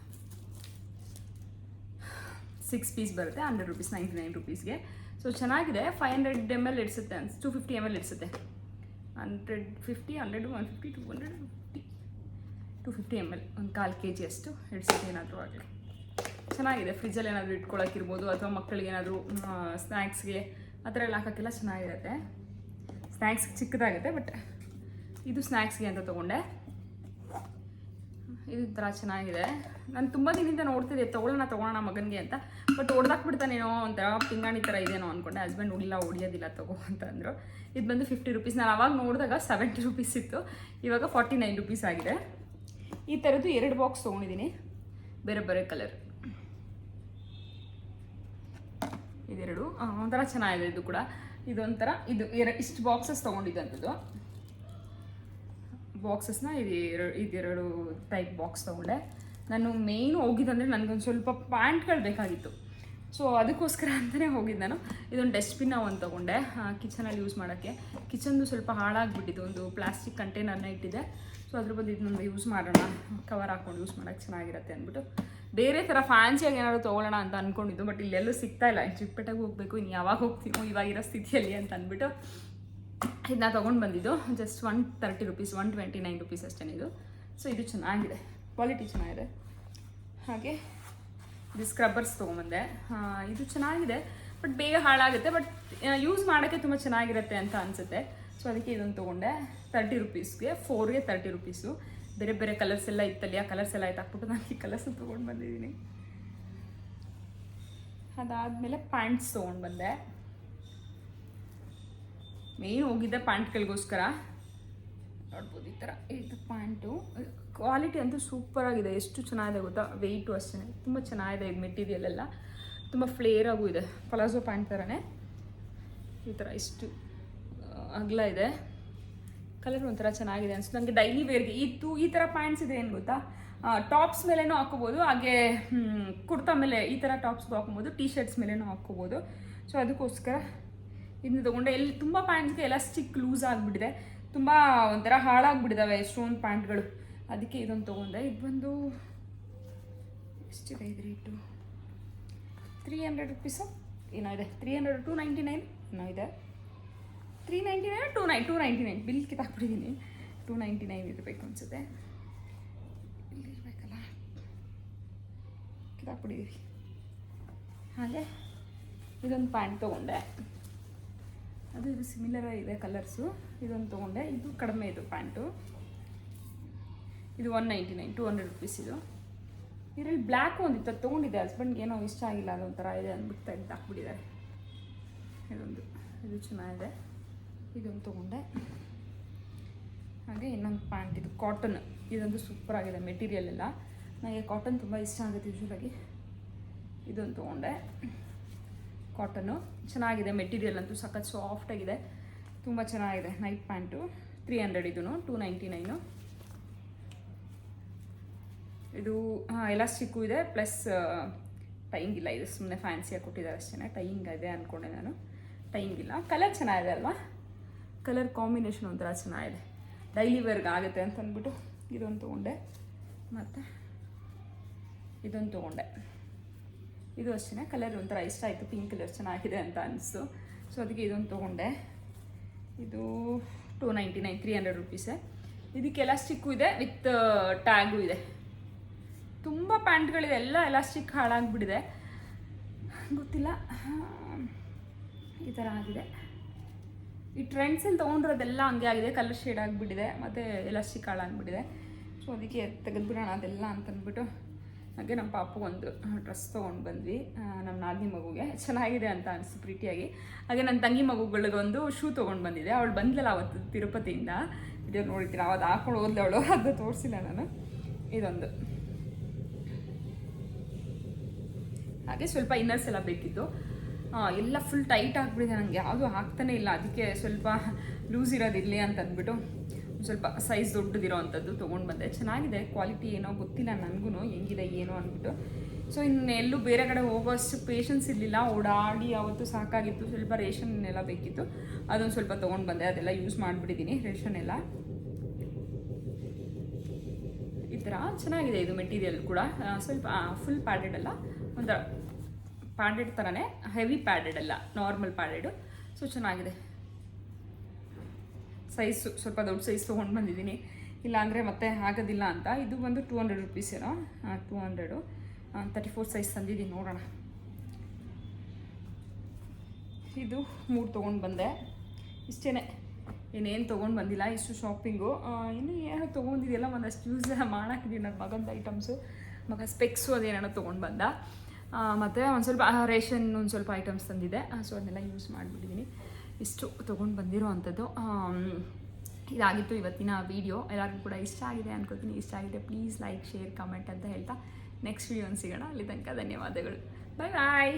ಸಿಕ್ಸ್ ಪೀಸ್ ಬರುತ್ತೆ ಹಂಡ್ರೆಡ್ ರುಪೀಸ್ ನೈಂಟಿ ನೈನ್ ರುಪೀಸ್ಗೆ ಸೊ ಚೆನ್ನಾಗಿದೆ. ಫೈವ್ ಹಂಡ್ರೆಡ್ ಎಂ ಎಲ್ ಇಡ್ಸುತ್ತೆ ಅನ್ಸ್ two fifty M L ಇಡ್ಸುತ್ತೆ. Hundred fifty hundred one fifty two hundred fifty two fifty M L ಒಂದು ಕಾಲು K G ಅಷ್ಟು ಇಡ್ಸುತ್ತೆ ಏನಾದರೂ ಆಗಲಿ. ಚೆನ್ನಾಗಿದೆ. ಫ್ರಿಜ್ಜಲ್ಲಿ ಏನಾದರೂ ಇಟ್ಕೊಳ್ಳೋಕ್ಕಿರ್ಬೋದು ಅಥವಾ ಮಕ್ಕಳಿಗೆ ಏನಾದರೂ ಸ್ನ್ಯಾಕ್ಸ್ಗೆ ಆ ಥರ ಎಲ್ಲ ಹಾಕೋಕ್ಕೆಲ್ಲ ಚೆನ್ನಾಗಿರುತ್ತೆ. ಸ್ನ್ಯಾಕ್ಸ್ ಚಿಕ್ಕದಾಗುತ್ತೆ ಬಟ್ ಇದು ಸ್ನ್ಯಾಕ್ಸ್ಗೆ ಅಂತ ತೊಗೊಂಡೆ. ಇದು ಥರ ಚೆನ್ನಾಗಿದೆ. ನಾನು ತುಂಬ ದಿನದಿಂದ ನೋಡ್ತಿದ್ದೆ, ತೊಗೊಳ್ಳೋಣ ತೊಗೊಳ್ಳೋಣ ಮಗನಿಗೆ ಅಂತ. ಬಟ್ ಹೊಡೆದಾಕ್ಬಿಡ್ತಾನೇನೋ ಒಂಥರ ಪಿಂಗಾಣಿ ಥರ ಇದೇನೋ ಅಂದ್ಕೊಂಡೆ ಹಸ್ಬೆಂಡ್ ಉಳಿಲ್ಲ ಹೊಡಿಯೋದಿಲ್ಲ ತಗೋ ಅಂತ ಅಂದರು. ಇದು ಬಂದು ಫಿಫ್ಟಿ ರುಪೀಸ್ ನಾನು ಅವಾಗ ನೋಡಿದಾಗ ಸೆವೆಂಟಿ ರುಪೀಸ್ ಇತ್ತು. ಇವಾಗ ಫಾರ್ಟಿ ನೈನ್ ರುಪೀಸ್ ಆಗಿದೆ. ಈ ಥರದ್ದು ಎರಡು ಬಾಕ್ಸ್ ತೊಗೊಂಡಿದ್ದೀನಿ ಬೇರೆ ಬೇರೆ ಕಲರ್ ಇದೆರಡು. ಒಂಥರ ಚೆನ್ನಾಗಿದೆ ಇದು ಕೂಡ. ಇದೊಂಥರ, ಇದು ಎರ ಇಷ್ಟು ಬಾಕ್ಸಸ್ ತೊಗೊಂಡಿದ್ದಂಥದ್ದು ಬಾಕ್ಸಸ್ನ ಇದು ಎರಡು ಇದೆರಡು ಟೈಪ್ ಬಾಕ್ಸ್ ತೊಗೊಂಡೆ. ನಾನು ಮೇನ್ ಹೋಗಿದ್ದಂದರೆ ನನಗೊಂದು ಸ್ವಲ್ಪ ಪ್ಯಾಂಟ್ಗಳು ಬೇಕಾಗಿತ್ತು. ಸೊ ಅದಕ್ಕೋಸ್ಕರ ಅಂತಲೇ ಹೋಗಿದ್ದು ನಾನು. ಇದೊಂದು ಡಸ್ಟ್ಬಿನ್ನ ಒಂದು ತೊಗೊಂಡೆ ಕಿಚನಲ್ಲಿ ಯೂಸ್ ಮಾಡೋಕ್ಕೆ. ಕಿಚನ್ದು ಸ್ವಲ್ಪ ಹಾಳಾಗಿಬಿಟ್ಟಿದ್ದು ಒಂದು ಪ್ಲಾಸ್ಟಿಕ್ ಕಂಟೈನರ್ನ ಇಟ್ಟಿದ್ದೆ. ಸೊ ಅದ್ರ ಬದಲು ಇದನ್ನೊಂದು ಯೂಸ್ ಮಾಡೋಣ ಕವರ್ ಹಾಕ್ಕೊಂಡು ಯೂಸ್ ಮಾಡೋಕ್ಕೆ ಚೆನ್ನಾಗಿರುತ್ತೆ ಅಂದ್ಬಿಟ್ಟು. ಬೇರೆ ಥರ ಫ್ಯಾನ್ಸಿಯಾಗಿ ಏನಾದ್ರು ತೊಗೊಳ್ಳೋಣ ಅಂತ ಅಂದ್ಕೊಂಡಿದ್ದು ಬಟ್ ಇಲ್ಲೆಲ್ಲೂ ಸಿಗ್ತಾ ಇಲ್ಲ. ಚಿಕ್ಕಪೇಟೆಗೆ ಹೋಗಬೇಕು ಇನ್ನು ಯಾವಾಗ ಹೋಗ್ತೀನೋ ಇವಾಗಿರೋ ಸ್ಥಿತಿಯಲ್ಲಿ ಅಂತ ಅಂದ್ಬಿಟ್ಟು. ಇದನ್ನ ತೊಗೊಂಡು ಬಂದಿದ್ದು. Just one thirty rupees one twenty nine rupees ಅಷ್ಟೇ ಇದು ಸೊ ಇದು ಚೆನ್ನಾಗಿದೆ. ಕ್ವಾಲಿಟಿ ಚೆನ್ನಾಗಿದೆ. ಹಾಗೆ, ಇದು ಸ್ಕ್ರಬ್ಬರ್ಸ್ ತೊಗೊಂಬಂದೆ. ಇದು ಚೆನ್ನಾಗಿದೆ. ಬಟ್ ಬೇಗ ಹಾಳಾಗುತ್ತೆ. ಬಟ್ ಯೂಸ್ ಮಾಡೋಕ್ಕೆ ತುಂಬ ಚೆನ್ನಾಗಿರುತ್ತೆ ಅಂತ ಅನಿಸುತ್ತೆ. ಸೊ ಅದಕ್ಕೆ ಇದನ್ನು ತೊಗೊಂಡೆ. ತರ್ಟಿ ರುಪೀಸ್ಗೆ ಫೋರ್ಗೆ ತರ್ಟಿ ರುಪೀಸು ಬೇರೆ ಬೇರೆ ಕಲರ್ಸ್ ಎಲ್ಲ ಇತ್ತಲ್ಲಿ. ಆ ಕಲರ್ಸ್ ಎಲ್ಲ ಆಯ್ತು. ಹಾಕ್ಬಿಟ್ಟು ನಾನು ಈ ಕಲರ್ಸ್ ತೊಗೊಂಡು ಬಂದಿದ್ದೀನಿ. ಅದಾದಮೇಲೆ ಪ್ಯಾಂಟ್ಸ್ ತೊಗೊಂಡು ಬಂದೆ. ಮೇನ್ ಹೋಗಿದ್ದೆ ಪ್ಯಾಂಟ್ಗಳಿಗೋಸ್ಕರ. ನೋಡ್ಬೋದು ಈ ಥರ. ಇದು ಪ್ಯಾಂಟು. ಕ್ವಾಲಿಟಿ ಅಂತೂ ಸೂಪರಾಗಿದೆ ಎಷ್ಟು ಚೆನ್ನಾಗಿದೆ ಗೊತ್ತಾ? ವೆಯ್ಟು ಅಷ್ಟೇ. ತುಂಬ ಚೆನ್ನಾಗಿದೆ ಇದು ಮೆಟೀರಿಯಲ್ ಎಲ್ಲ ತುಂಬ ಫ್ಲೇರ್ ಆಗೂ ಇದೆ. ಪಲಾಝೋ ಪ್ಯಾಂಟ್ ಥರನೇ. ಈ ಥರ ಇಷ್ಟು ಅಗ್ಲ ಅಗಲ ಇದೆ. ಕಲರ್ ಒಂಥರ ಚೆನ್ನಾಗಿದೆ ಅನಿಸ್ತು ನನಗೆ ಡೈಲಿ ವೇರ್ಗೆ ಇತ್ತು ಈ ಥರ ಪ್ಯಾಂಟ್ಸ್ ಇದೆ ಏನು ಗೊತ್ತಾ? ಟಾಪ್ಸ್ ಮೇಲೇನೂ ಹಾಕೋಬೋದು ಹಾಗೆ ಕುರ್ತಾ ಮೇಲೆ ಈ ಥರ ಟಾಪ್ಸ್ಗೂ ಹಾಕೋಬೋದು ಟೀ ಶರ್ಟ್ಸ್ ಮೇಲೇನೂ ಹಾಕ್ಕೋಬೋದು. ಸೊ ಅದಕ್ಕೋಸ್ಕರ ಇದನ್ನ ತೊಗೊಂಡೆ. ಎಲ್ಲಿ ತುಂಬ ಪ್ಯಾಂಟ್ಸ್ಗೆ ಎಲಾಸ್ಟಿಕ್ ಲೂಸ್ ಆಗಿಬಿಟ್ಟಿದೆ. ತುಂಬ ಒಂಥರ ಹಾಳಾಗ್ಬಿಟ್ಟಿದ್ದಾವೆ ಎಷ್ಟೊಂದು ಪ್ಯಾಂಟ್ಗಳು ಅದಕ್ಕೆ ಇದೊಂದು ತೊಗೊಂಡೆ. ಇದು ಬಂದು ಎಷ್ಟಿದೆ ಇದು ರೇಟು ತ್ರೀ ಹಂಡ್ರೆಡ್ ರುಪೀಸು ಏನೋ ಇದೆ. Three hundred two ninety nine ಏನೋ ಇದೆ. ತ್ರೀ ನೈಂಟಿ ನೈನ್ ಟು ನೈ ಟು ನೈಂಟಿ ನೈನ್ ಬಿಲ್ ಕಿತ್ತಾಕ್ಬಿಟ್ಟಿದ್ದೀನಿ ಟು ನೈಂಟಿ ನೈನ್ ಇರಬೇಕು ಅನಿಸುತ್ತೆ. ಇಲ್ಲಿರಬೇಕಲ್ಲ ಕಿತ್ತಾಕ್ಬಿಟ್ಟಿದ್ದೀವಿ ಹಾಗೆ ಇದೊಂದು ಪ್ಯಾಂಟ್ ತೊಗೊಂಡೆ. ಅದು ಇದು ಸಿಮಿಲರ್ ಇದೆ ಕಲರ್ಸು ಇದೊಂದು ತೊಗೊಂಡೆ. ಇದು ಕಡಿಮೆ ಇದು ಪ್ಯಾಂಟು ಇದು one ninety nine two hundred rupees ಇದು. ಇದರಲ್ಲಿ ಬ್ಲ್ಯಾಕ್ ಒಂದಿತ್ತು ಅದು ತೊಗೊಂಡಿದ್ದೆ. ಹಸ್ಬೆಂಡ್ಗೆ ಏನೋ ಇಷ್ಟ ಆಗಿಲ್ಲ, ಅದೊಂಥರ ಇದೆ ಅಂದ್ಬಿಟ್ಟು ತೆಗ್ದು ಹಾಕ್ಬಿಟ್ಟಿದ್ದಾರೆ. ಇದೊಂದು, ಇದು ಚೆನ್ನಾಗಿದೆ. ಇದೊಂದು ತೊಗೊಂಡೆ. ಹಾಗೆ ಇನ್ನೊಂದು ಪ್ಯಾಂಟ್ ಇದು. ಕಾಟನ್ ಇದೊಂದು ಸೂಪರ್ ಆಗಿದೆ ಮೆಟೀರಿಯಲ್ ಎಲ್ಲ. ನನಗೆ ಕಾಟನ್ ತುಂಬ ಇಷ್ಟ ಆಗುತ್ತೆ ಯೂಶ್ವಲಾಗಿ ಇದೊಂದು ತೊಗೊಂಡೆ. ಕಾಟನ್ನು ಚೆನ್ನಾಗಿದೆ ಮೆಟೀರಿಯಲ್ ಅಂತೂ ಸಖತ್ ಸಾಫ್ಟಾಗಿದೆ ತುಂಬ ಚೆನ್ನಾಗಿದೆ ನೈಟ್ ಪ್ಯಾಂಟು ತ್ರೀ ಹಂಡ್ರೆಡ್ ಇದೂ ಟೂ ನೈಂಟಿ ನೈನು ಇದು, ಹಾಂ ಎಲಾಸ್ಟಿಕ್ಕು ಇದೆ ಪ್ಲಸ್ ಟೈಂಗ್ ಇಲ್ಲ. ಇದು ಸುಮ್ಮನೆ ಫ್ಯಾನ್ಸಿಯಾಗಿ ಕೊಟ್ಟಿದ್ದಾರೆ ಅಷ್ಟೇ ಟೈಯಿಂಗ್ ಇದೆ ಅಂದ್ಕೊಂಡೆ ನಾನು. ಟೈಂಗ್ ಇಲ್ಲ. ಕಲರ್ ಚೆನ್ನಾಗಿದೆ ಅಲ್ವಾ? ಕಲರ್ ಕಾಂಬಿನೇಷನ್ ಒಂಥರ ಚೆನ್ನಾಗಿದೆ. ಡೈಲಿ ವೇರ್ಗೆ ಆಗುತ್ತೆ ಅಂತ ಅಂದ್ಬಿಟ್ಟು ಇದೊಂದು ತೊಗೊಂಡೆ. ಮತ್ತು ಇದೊಂದು ತೊಗೊಂಡೆ. ಇದು ಅಷ್ಟೇ ಕಲರ್ ಒಂಥರ ಇಷ್ಟ ಆಯಿತು. ಪಿಂಕ್ ಕಲರ್ ಚೆನ್ನಾಗಿದೆ ಅಂತ ಅನಿಸ್ತು. ಸೊ ಅದಕ್ಕೆ ಇದೊಂದು ತೊಗೊಂಡೆ. ಇದು two ninety nine three hundred ರುಪೀಸೆ ಇದಕ್ಕೆ ಎಲಾಸ್ಟಿಕ್ಕು ಇದೆ ವಿತ್ ಟ್ಯಾಗು ಇದೆ. ತುಂಬ ಪ್ಯಾಂಟ್ಗಳಿದೆ. ಎಲ್ಲ ಎಲಾಸ್ಟಿಕ್ ಹಾಳಾಗ್ಬಿಟ್ಟಿದೆ. ಗೊತ್ತಿಲ್ಲ. ಈ ಥರ ಆಗಿದೆ. ಈ ಟ್ರೆಂಡ್ಸಲ್ಲಿ ತೊಗೊಂಡಿರೋದೆಲ್ಲ ಹಂಗೆ ಆಗಿದೆ. ಕಲರ್ ಶೇಡ್ ಆಗಿಬಿಟ್ಟಿದೆ. ಮತ್ತು ಎಲಾಸ್ಟಿಕ್ ಹಾಳಾಗ್ಬಿಟ್ಟಿದೆ. ಸೊ ಅದಕ್ಕೆ ತೆಗೆದ್ಬಿಡೋಣ ಅದೆಲ್ಲ ಅಂತಂದ್ಬಿಟ್ಟು. ಹಾಗೆ ನಮ್ಮ ಪಾಪು ಒಂದು ಡ್ರೆಸ್ ತೊಗೊಂಡು ಬಂದ್ವಿ. ನಮ್ಮ ನಾದಿನಿ ಮಗುಗೆ. ಚೆನ್ನಾಗಿದೆ ಅಂತ ಅನಿಸ್ತು ಪ್ರೀತಿಯಾಗಿ. ಹಾಗೆ ನನ್ನ ತಂಗಿ ಮಗುಗಳಿಗೊಂದು ಶೂ ತೊಗೊಂಡು ಬಂದಿದೆ. ಅವಳು ಬಂದಿಲ್ಲ ಅವತ್ತು ತಿರುಪತಿಯಿಂದ. ಇದೇ ನೋಡಿದ್ದೀನಿ ಅವತ್ತು ಹಾಕೊಂಡು ಹೋದ್ಲು ಅವಳು. ಅದು ತೋರಿಸಿಲ್ಲ ನಾನು. ಇದೊಂದು. ಹಾಗೆ ಸ್ವಲ್ಪ ಇನ್ನರ್ಸ್ ಎಲ್ಲ ಬೇಕಿತ್ತು. ಎಲ್ಲ ಫುಲ್ ಟೈಟ್ ಆಗಿಬಿಟ್ಟಿದೆ. ನನಗೆ ಯಾವುದು ಹಾಕ್ತಾನೆ ಇಲ್ಲ. ಅದಕ್ಕೆ ಸ್ವಲ್ಪ ಲೂಸ್ ಇರೋದಿರಲಿ ಅಂತ ಅಂದ್ಬಿಟ್ಟು ಸ್ವಲ್ಪ ಸೈಜ್ ದೊಡ್ಡದಿರೋ ಅಂಥದ್ದು ತೊಗೊಂಡು ಬಂದೆ. ಚೆನ್ನಾಗಿದೆ ಕ್ವಾಲಿಟಿ ಏನೋ ಗೊತ್ತಿಲ್ಲ ನನಗೂ ಹೆಂಗಿದೆ ಏನೋ ಅಂದ್ಬಿಟ್ಟು. ಸೊ ಇನ್ನೆಲ್ಲೂ ಬೇರೆ ಕಡೆ ಹೋಗೋಷ್ಟು ಪೇಷನ್ಸ್ ಇರಲಿಲ್ಲ. ಓಡಾಡಿ ಅವತ್ತು ಸಾಕಾಗಿತ್ತು. ಸ್ವಲ್ಪ ರೇಷನ್ ಎಲ್ಲ ಬೇಕಿತ್ತು. ಅದೊಂದು ಸ್ವಲ್ಪ ತೊಗೊಂಡು ಬಂದೆ. ಅದೆಲ್ಲ ಯೂಸ್ ಮಾಡಿಬಿಟ್ಟಿದ್ದೀನಿ ರೇಷನ್ ಎಲ್ಲ. ಈ ಥರ ಚೆನ್ನಾಗಿದೆ ಇದು ಮೆಟೀರಿಯಲ್ ಕೂಡ. ಸ್ವಲ್ಪ ಫುಲ್ ಪ್ಯಾಡೆಡ್ ಅಲ್ಲ. ಒಂಥರ ಪ್ಯಾಡೆಡ್ ಥರನೇ ಹೆವಿ ಪ್ಯಾಡೆಡ್ ಅಲ್ಲ ನಾರ್ಮಲ್ ಪ್ಯಾಡೆಡು ಸೊ ಚೆನ್ನಾಗಿದೆ. ಸೈಜು ಸ್ವಲ್ಪ ದೊಡ್ಡ ಸೈಜ್ ತೊಗೊಂಡು ಬಂದಿದ್ದೀನಿ. ಇಲ್ಲಾಂದರೆ ಮತ್ತೆ ಆಗೋದಿಲ್ಲ ಅಂತ. ಇದು ಬಂದು ಟೂ ಹಂಡ್ರೆಡ್ ರುಪೀಸ್ ಏನೋ? Two hundred thirty four size ತಂದಿದ್ದೀನಿ, ನೋಡೋಣ. ಇದು ಮೂರು ತೊಗೊಂಡು ಬಂದೆ. ಇಷ್ಟೇ ಇನ್ನೇನು ತೊಗೊಂಡು ಬಂದಿಲ್ಲ, ಇಷ್ಟು ಶಾಪಿಂಗು ಇನ್ನು ಏನೋ ತೊಗೊಂಡಿದೆಯಲ್ಲ, ಒಂದಷ್ಟು ಯೂಸ್ ಮಾಡಾಕಿದ್ದೀನಿ ನನ್ನ ಮಗಂದು ಐಟಮ್ಸು ಮಗ ಸ್ಪೆಕ್ಸು ಅದೇನೇನೋ ತೊಗೊಂಡು ಬಂದ. ಮತ್ತು ಒಂದು ಸ್ವಲ್ಪ ರೇಷನ್ ಒಂದು ಸ್ವಲ್ಪ ಐಟಮ್ಸ್ ತಂದಿದೆ ಸೊ ಅದನ್ನೆಲ್ಲ ಯೂಸ್ ಮಾಡಿಬಿಟ್ಟಿದ್ದೀನಿ ಇಷ್ಟು ತೊಗೊಂಡು ಬಂದಿರೋ ಅಂಥದ್ದು. ಇದಾಗಿತ್ತು ಇವತ್ತಿನ ವೀಡಿಯೋ ಎಲ್ಲರಿಗೂ ಕೂಡ ಇಷ್ಟ ಆಗಿದೆ ಅನ್ಕೋತೀನಿ. ಇಷ್ಟ ಆಗಿದೆ ಪ್ಲೀಸ್ ಲೈಕ್ ಶೇರ್ ಕಮೆಂಟ್ ಅಂತ ಹೇಳ್ತಾ ನೆಕ್ಸ್ಟ್ ವೀಡಿಯೋ ಸಿಗೋಣ. ಅಲ್ಲಿ ತನಕ ಧನ್ಯವಾದಗಳು. ಬಾಯ್ ಬಾಯ್